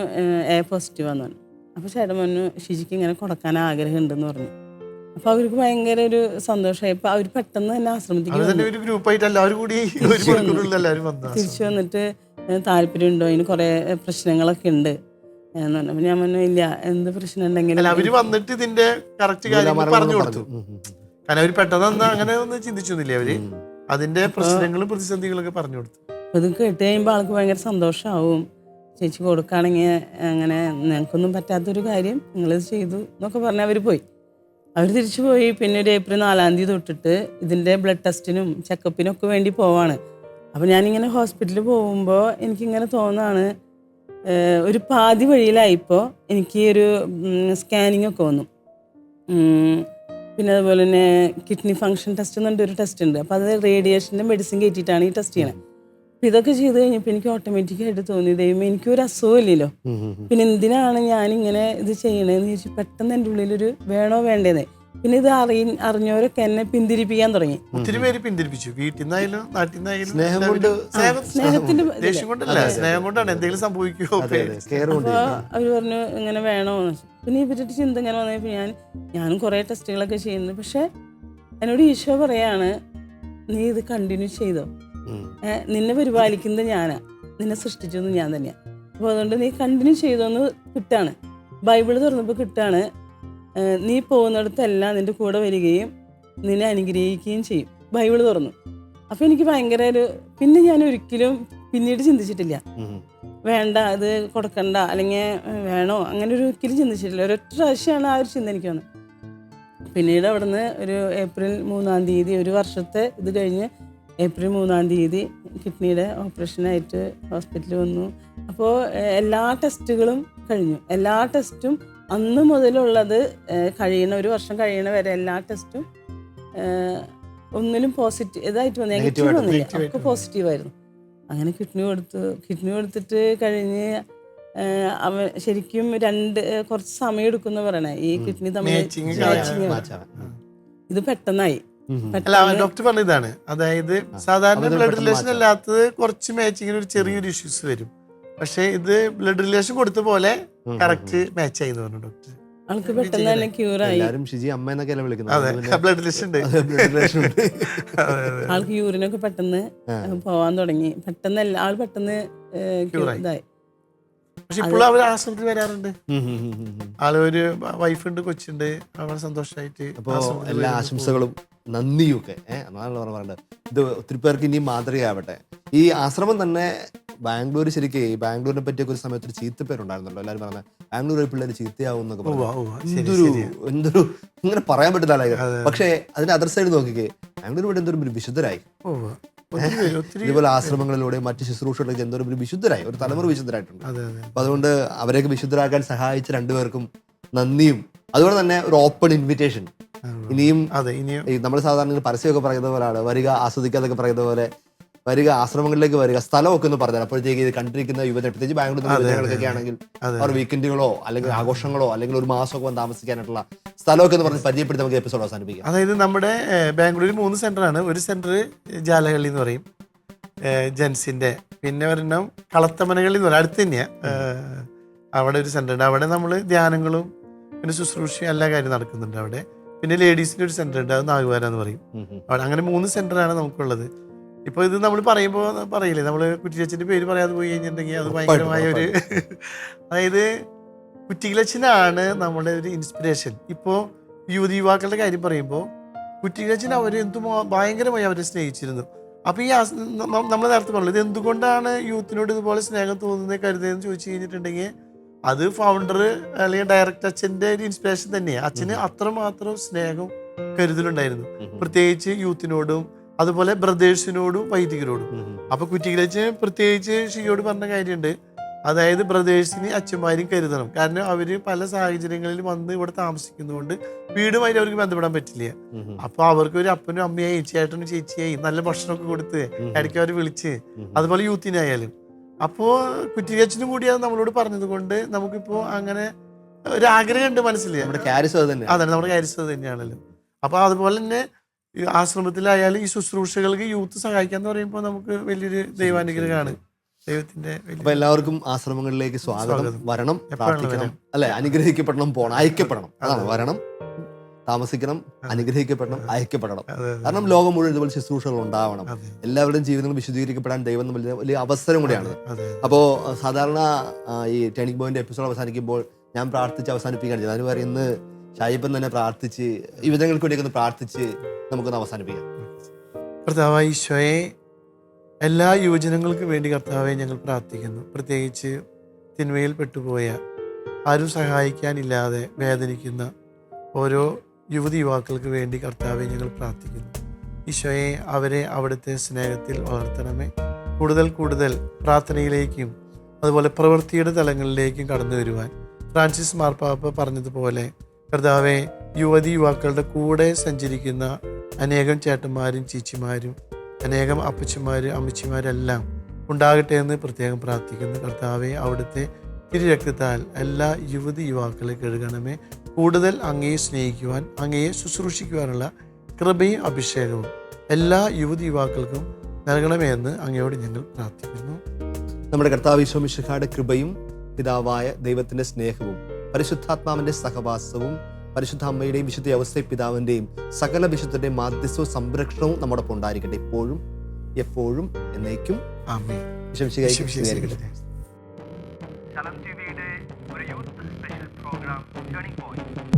എ പോസിറ്റീവ് ആണെന്ന് പറഞ്ഞു. അപ്പോൾ ചേട്ടൻ പറഞ്ഞു ഷിജിക്ക് ഇങ്ങനെ കൊടുക്കാൻ ആഗ്രഹമുണ്ടെന്ന് പറഞ്ഞു. അപ്പോൾ അവർക്ക് ഭയങ്കര ഒരു സന്തോഷമായി. അപ്പൊ അവർ പെട്ടെന്ന് തന്നെ ആശ്രമത്തിലേക്ക് വന്നു. ഒരു ഗ്രൂപ്പായിട്ട് എല്ലാവരും കൂടി ഒരു. മണിക്കൂറിൽ എല്ലാവരും വന്നു. തിരിച്ചു വന്നിട്ട് താല്പര്യമുണ്ടോ? അതിന് കുറേ പ്രശ്നങ്ങളൊക്കെ ഉണ്ട്. എന്ന് പറഞ്ഞു. ഞാൻ പറഞ്ഞു ഇല്ല എന്ത് പ്രശ്നം ഉണ്ടെങ്കിലും അല്ല അവർ വന്നിട്ട് ഇതിന്റെ കറക്റ്റ് കാര്യങ്ങൾ പറഞ്ഞു. കൊടുത്തു. കാരണം അവർ പെട്ടെന്ന് അന്ന് അങ്ങനെ ഒന്നും ചിന്തിച്ചൊന്നുമില്ല അവർ. അതിന്റെ പ്രശ്നങ്ങളും പ്രതിസന്ധികളൊക്കെ പറഞ്ഞു കൊടുത്തു അപ്പോൾ ഇത് കേട്ട് കഴിയുമ്പോൾ ആൾക്ക് ഭയങ്കര സന്തോഷമാവും ചേച്ചി കൊടുക്കുകയാണെങ്കിൽ അങ്ങനെ ഞങ്ങൾക്കൊന്നും പറ്റാത്തൊരു കാര്യം നിങ്ങളിത് ചെയ്തു എന്നൊക്കെ പറഞ്ഞ് അവർ പോയി. അവർ തിരിച്ചു പോയി പിന്നെ ഒരു ഏപ്രിൽ നാലാം തീയതി തൊട്ടിട്ട് ഇതിന്റെ ബ്ലഡ് ടെസ്റ്റിനും ചെക്കപ്പിനും ഒക്കെ വേണ്ടി പോവാണ്. അപ്പോൾ ഞാനിങ്ങനെ ഹോസ്പിറ്റലിൽ പോകുമ്പോൾ എനിക്കിങ്ങനെ തോന്നാണ് ഒരു പാതി വഴിയിലായിപ്പോൾ എനിക്ക് ഒരു സ്കാനിങ് ഒക്കെ വന്നു. പിന്നെ അതുപോലെ തന്നെ കിഡ്നി ഫങ്ഷൻ ടെസ്റ്റ് എന്നുണ്ട് ഒരു ടെസ്റ്റ് ഉണ്ട്. അപ്പോൾ അത് റേഡിയേഷന്റെ മെഡിസിൻ കയറ്റിയിട്ടാണ് ഈ ടെസ്റ്റ് ചെയ്യണത് ഇതൊക്കെ ചെയ്ത് കഴിഞ്ഞപ്പോൾ എനിക്ക് ഓട്ടോമാറ്റിക്കായിട്ട് തോന്നി ദൈവം എനിക്കൊരു അസുഖമില്ലല്ലോ. പിന്നെ എന്തിനാണ് ഞാൻ ഇങ്ങനെ ഇത് ചെയ്യണതെന്ന് ചോദിച്ചു പെട്ടെന്ന് എന്റെ ഉള്ളിലൊരു വേണോ വേണ്ടേന്ന്. പിന്നെ ഇത് അറിയ അറിഞ്ഞവരൊക്കെ എന്നെ പിന്തിരിപ്പിക്കാൻ തുടങ്ങി. ഒത്തിരി പേര് പിന്തിരിപ്പിച്ചു. വീട്ടിൽ നിന്നായാലും നാട്ടിൽ നിന്നായാലും സ്നേഹം കൊണ്ട് സ്നേഹം സ്നേഹത്തിന്റെ ദേഷ്യം കൊണ്ടല്ല സ്നേഹം കൊണ്ടാണ് എന്തെങ്കിലും സംഭവിക്കുമോ അവർ പറഞ്ഞു ഇങ്ങനെ വേണോ? എന്ന് പിന്നെ ഇവരുടെ ചിന്ത ഇങ്ങനെ വന്നപ്പോൾ ഞാൻ ഞാനും കുറേ ടെസ്റ്റുകളൊക്കെ ചെയ്യുന്നു. പക്ഷെ എന്നോട് ഈശോ പറയാണ് നീ ഇത് കണ്ടിന്യൂ ചെയ്തോ? നിന്നെ പരിപാലിക്കുന്നത് ഞാനാ. നിന്നെ സൃഷ്ടിച്ചത് ഞാൻ തന്നെയാണ് അപ്പോൾ അതുകൊണ്ട് നീ കണ്ടിന്യൂ ചെയ്തോന്ന് കിട്ടാണ്. ബൈബിൾ തുറന്നപ്പോൾ കിട്ടാണ്. നീ പോകുന്നിടത്തെല്ലാം നിന്റെ കൂടെ വരികയും നിന്നെ അനുഗ്രഹിക്കുകയും ചെയ്യും. ബൈബിൾ തുറന്നു. അപ്പോൾ എനിക്ക് ഭയങ്കര ഒരു പിന്നെ ഞാൻ ഒരിക്കലും പിന്നീട് ചിന്തിച്ചിട്ടില്ല. വേണ്ട അത് കൊടുക്കണ്ട അല്ലെങ്കിൽ വേണോ? അങ്ങനെ ഒരു ഒരിക്കലും ചിന്തിച്ചിട്ടില്ല. ഒരൊറ്റ പ്രാവശ്യമാണ് ആ ഒരു ചിന്ത എനിക്ക് വന്നത്. പിന്നീട് അവിടുന്ന് ഒരു ഏപ്രിൽ മൂന്നാം തീയതി ഒരു വർഷത്തെ ഇത് കഴിഞ്ഞ് ഏപ്രിൽ മൂന്നാം തീയതി കിഡ്നിയുടെ ഓപ്പറേഷനായിട്ട് ഹോസ്പിറ്റലിൽ വന്നു. അപ്പോൾ എല്ലാ ടെസ്റ്റുകളും കഴിഞ്ഞു. എല്ലാ ടെസ്റ്റും അന്ന് മുതലുള്ളത് കഴിയണ ഒരു വർഷം കഴിയണ വരെ എല്ലാ ടെസ്റ്റും ഒന്നിലും പോസിറ്റീവ് ഇതായിട്ട് വന്നു. നെഗറ്റീവ് വന്നില്ല. ഒക്കെ പോസിറ്റീവായിരുന്നു അങ്ങനെ കിഡ്നി കൊടുത്തു കിഡ്നി കൊടുത്തിട്ട് കഴിഞ്ഞ് അവ ശരിക്കും രണ്ട് കുറച്ച് സമയം എടുക്കുന്ന പറയണേ. ഈ കിഡ്നി തമ്മിൽ ഇത് പെട്ടെന്നായി. അല്ല ഡോക്ടർ പറഞ്ഞ ഇതാണ് അതായത് സാധാരണ ബ്ലഡ് റിലേഷൻ. അല്ലാത്തത് കുറച്ച് മാച്ചിങ്ങിന് ഒരു ചെറിയൊരു ഇഷ്യൂസ് വരും. പക്ഷെ ഇത് ബ്ലഡ് റിലേഷൻ കൊടുത്ത പോലെ കറക്റ്റ് മാച്ച് ആയി എന്ന് പറഞ്ഞു ഡോക്ടർ ആൾക്ക് പെട്ടെന്ന് തന്നെ ആയി. എല്ലാരും ഷിജി അമ്മ പിന്നെ ബ്ലഡ് ലിസ്റ്റ് ഉണ്ട്. ആൾക്ക് യൂറിനൊക്കെ പെട്ടെന്ന് പോവാൻ തുടങ്ങി. പെട്ടെന്ന് ആൾ പെട്ടെന്ന്. ഇതായി. പക്ഷെ ഇപ്പോഴും അവർ ആശ്രമത്തിൽ വരാറുണ്ട്. ഉം ഉം ഉം ഉം ഉം. ആൾ ഒരു വൈഫുണ്ട് കൊച്ചുണ്ട്. അവരെ സന്തോഷമായിട്ട് അപ്പോ ആശ്രമത്തിൽ എല്ലാ ആശംസകളും നന്ദിയും ഒക്കെ ഏഹ് ഇത് ഒത്തിരി പേർക്ക് ഇനിയും മാതൃകയാവട്ടെ. ഈ ആശ്രമം തന്നെ ബാംഗ്ലൂർ ശരിക്കും ഈ ബാംഗ്ലൂരിനെ പറ്റിയൊക്കെ ഒരു സമയത്ത് ഒരു ചീത്തപ്പേരുണ്ടായിരുന്നല്ലോ എല്ലാവരും പറഞ്ഞ ബാംഗ്ലൂർ പിള്ളേർ ചീത്തയാവും എന്നൊക്കെ പറഞ്ഞു എന്തൊരു. എന്തൊരു ഇങ്ങനെ പറയാൻ പറ്റുന്ന അതെ. പക്ഷേ അതിന്റെ അതർ സൈഡ് നോക്കിക്കേ ബാംഗ്ലൂർ ഇവിടെ എന്തൊരു വിശുദ്ധരായി. ഇതുപോലെ ആശ്രമങ്ങളിലൂടെ മറ്റ് ശുശ്രൂഷകളിലേക്ക് എന്തോ ഒരു വിശുദ്ധരായി. ഒരു തലമുറ വിശുദ്ധരായിട്ടുണ്ട്. അപ്പൊ അതുകൊണ്ട് അവരെയൊക്കെ വിശുദ്ധരാക്കാൻ സഹായിച്ച രണ്ടുപേർക്കും നന്ദിയും. അതുപോലെ തന്നെ ഒരു ഓപ്പൺ ഇൻവിറ്റേഷൻ ഇനിയും നമ്മൾ സാധാരണ പരസ്യമൊക്കെ പറയുന്ന പോലെയാണ് വരിക ആസ്വദിക്കാതൊക്കെ പറയുന്ന പോലെ വരിക ആശ്രമങ്ങളിലേക്ക് വരിക സ്ഥലമൊക്കെ ഒന്ന് പറഞ്ഞാൽ അപ്പോഴത്തേക്ക് ഇത് കണ്ടിരിക്കുന്ന യുവത പ്രത്യേകിച്ച് ബാംഗ്ലൂർ യുവജനങ്ങൾക്കൊക്കെ ആണെങ്കിൽ. അവർ വീക്കെൻഡുകളോ അല്ലെങ്കിൽ ആഘോഷങ്ങളോ അല്ലെങ്കിൽ ഒരു മാസമൊക്കെ വന്ന് താമസിക്കാനായിട്ടുള്ള സ്ഥലമൊക്കെ എന്ന് പറഞ്ഞ് പരിചയപ്പെടുത്തി നമുക്ക് എപ്പിസോഡ് അവസാനിപ്പിക്കാം. അതായത് നമ്മുടെ ബാംഗ്ലൂരിൽ മൂന്ന് സെന്ററാണ് ഒരു സെന്റർ ജാലഹള്ളി എന്ന് പറയും. ജെൻസിന്റെ. പിന്നെ ഒരെണ്ണം കളത്തമനകളിൽ എന്ന് പറയും. അടുത്ത് തന്നെയാ. അവിടെ ഒരു സെന്റർ ഉണ്ട്. അവിടെ നമ്മൾ ധ്യാനങ്ങളും പിന്നെ ശുശ്രൂഷയും എല്ലാ കാര്യം നടക്കുന്നുണ്ട് അവിടെ. പിന്നെ ലേഡീസിന്റെ ഒരു സെന്റർ ഉണ്ട്. അത് നാഗുവാര എന്ന് പറയും. അവിടെ അങ്ങനെ മൂന്ന് സെന്ററാണ് നമുക്കുള്ളത്. ഇപ്പൊ ഇത് നമ്മൾ പറയുമ്പോൾ പറയില്ലേ? നമ്മൾ കുറ്റിയച്ചന്റെ പേര് പറയാതെ പോയി കഴിഞ്ഞിട്ടുണ്ടെങ്കിൽ അത് ഭയങ്കരമായ ഒരു അതായത് കുറ്റികളച്ഛനാണ് നമ്മുടെ ഒരു ഇൻസ്പിറേഷൻ ഇപ്പോൾ യുവതി യുവാക്കളുടെ കാര്യം പറയുമ്പോൾ കുറ്റികളച്ഛൻ അവർ എന്തോ ഭയങ്കരമായി അവരെ സ്നേഹിച്ചിരുന്നു. അപ്പോൾ ഈ നമ്മൾ നേരത്തെ പറഞ്ഞു ഇത് എന്തുകൊണ്ടാണ് യൂത്തിനോട് ഇതുപോലെ സ്നേഹം തോന്നുന്നത് കരുതുന്നതെന്ന് ചോദിച്ചു കഴിഞ്ഞിട്ടുണ്ടെങ്കിൽ അത് ഫൗണ്ടർ അല്ലെങ്കിൽ ഡയറക്ടർ അച്ഛന്റെ ഒരു ഇൻസ്പിറേഷൻ തന്നെയാണ് അച്ഛന് അത്രമാത്രം സ്നേഹം കരുതലുണ്ടായിരുന്നു. പ്രത്യേകിച്ച് യൂത്തിനോടും അതുപോലെ ബ്രദേഴ്സിനോടും വൈദികരോടും. അപ്പൊ കുറ്റികളച്ച് പ്രത്യേകിച്ച് ഷിയോട് പറഞ്ഞ കാര്യമുണ്ട് അതായത് ബ്രദേഴ്സിന് അച്ഛന്മാരും കരുതണം കാരണം അവർ പല സാഹചര്യങ്ങളിൽ വന്ന് ഇവിടെ താമസിക്കുന്നതുകൊണ്ട് വീടുമായിട്ട് അവർക്ക് ബന്ധപ്പെടാൻ പറ്റില്ല. അപ്പൊ അവർക്ക് ഒരു അപ്പനും അമ്മയായി ചേട്ടനും ചേച്ചിയായി നല്ല ഭക്ഷണമൊക്കെ കൊടുത്ത്. ഇടയ്ക്ക് അവർ വിളിച്ച്. അതുപോലെ യൂത്തിനായാലും അപ്പോ കുറ്റികച്ചിനും കൂടിയാണ് നമ്മളോട് പറഞ്ഞത് കൊണ്ട് നമുക്കിപ്പോ അങ്ങനെ ഒരു ആഗ്രഹമുണ്ട് മനസ്സിൽ നമ്മുടെ കാരിസ് തന്നെ അതാണ് നമ്മുടെ കാര്യസ്ഥത തന്നെയാണല്ലോ അപ്പൊ അതുപോലെ തന്നെ ഈ ആശ്രമത്തിലായാലും ഈ ശുശ്രൂഷകൾക്ക് യൂത്ത് സഹായിക്കാന്ന് പറയുമ്പോൾ നമുക്ക് വലിയൊരു ദൈവാനുഗ്രഹമാണ്. ദൈവത്തിന്റെ അപ്പൊ എല്ലാവർക്കും ആശ്രമങ്ങളിലേക്ക് സ്വാഗതം. വരണം പ്രാർത്ഥിക്കണം അല്ലെ? അനുഗ്രഹിക്കപ്പെടണം പോണം അയക്കപ്പെടണം അതാണ് വരണം താമസിക്കണം അനുഗ്രഹിക്കപ്പെടണം അയക്കപ്പെടണം കാരണം ലോകം മുഴുവൻ ഇതുപോലെ ശുശ്രൂഷകൾ ഉണ്ടാവണം. എല്ലാവരുടെയും ജീവിതങ്ങൾ വിശദീകരിക്കപ്പെടാൻ ദൈവം നമ്മൾ വലിയ അവസരം കൂടിയാണ്. അപ്പോ അപ്പോൾ സാധാരണ ഈ ടേണിംഗ് പോയിന്റ് എപ്പിസോഡ് അവസാനിക്കുമ്പോൾ ഞാൻ പ്രാർത്ഥിച്ച് അവസാനിപ്പിക്കുകയാണ് ചെയ്തത്. അതിന് പറയുന്നത് ഷായിപ്പൻ തന്നെ പ്രാർത്ഥിച്ച് യുവജനങ്ങൾക്ക് വേണ്ടിയൊക്കെ ഒന്ന് പ്രാർത്ഥിച്ച് നമുക്കൊന്ന് അവസാനിപ്പിക്കാം. കർത്താവ് ഈശോയെ എല്ലാ യുവജനങ്ങൾക്ക് വേണ്ടി കർത്താവെ ഞങ്ങൾ പ്രാർത്ഥിക്കുന്നു. പ്രത്യേകിച്ച് തിന്മയിൽ പെട്ടുപോയ ആരും സഹായിക്കാനില്ലാതെ വേദനിക്കുന്ന ഓരോ യുവതി യുവാക്കൾക്ക് വേണ്ടി കർത്താവെ ഞങ്ങൾ പ്രാർത്ഥിക്കുന്നു. ഈശോയെ അവരെ അവിടുത്തെ സ്നേഹത്തിൽ വളർത്തണമേ. കൂടുതൽ കൂടുതൽ പ്രാർത്ഥനയിലേക്കും അതുപോലെ പ്രവൃത്തിയുടെ തലങ്ങളിലേക്കും കടന്നു വരുവാൻ ഫ്രാൻസിസ് മാർപ്പാപ്പ പറഞ്ഞതുപോലെ കർത്താവെ യുവതി യുവാക്കളുടെ കൂടെ സഞ്ചരിക്കുന്ന അനേകം ചേട്ടന്മാരും ചേച്ചിമാരും അനേകം അപ്പച്ചന്മാരും അമ്മച്ചിമാരെല്ലാം ഉണ്ടാകട്ടെ എന്ന് പ്രത്യേകം പ്രാർത്ഥിക്കുന്നു. കർത്താവെ അവിടുത്തെ തിരുരക്തത്താൽ എല്ലാ യുവതി യുവാക്കളെ കഴുകണമേ. കൂടുതൽ അങ്ങയെ സ്നേഹിക്കുവാൻ അങ്ങയെ ശുശ്രൂഷിക്കുവാനുള്ള കൃപയും അഭിഷേകവും എല്ലാ യുവതി യുവാക്കൾക്കും നൽകണമേ എന്ന് അങ്ങയോട് ഞങ്ങൾ പ്രാർത്ഥിക്കുന്നു. നമ്മുടെ കർത്താവ് ഈശോമിശിഖായുടെ കൃപയും പിതാവായ ദൈവത്തിന്റെ സ്നേഹവും പരിശുദ്ധാത്മാവിന്റെ സഹവാസവും പരിശുദ്ധ അമ്മയുടെയും വിശുദ്ധ അവസ്ഥ പിതാവിന്റെയും സകല വിശുദ്ധന്റെ മാധ്യസ്ഥവും സംരക്ഷണവും നമ്മോടൊപ്പം ഉണ്ടായിരിക്കട്ടെ. ഇപ്പോഴും എപ്പോഴും എന്നേക്കും ഒരു youth special program turning point.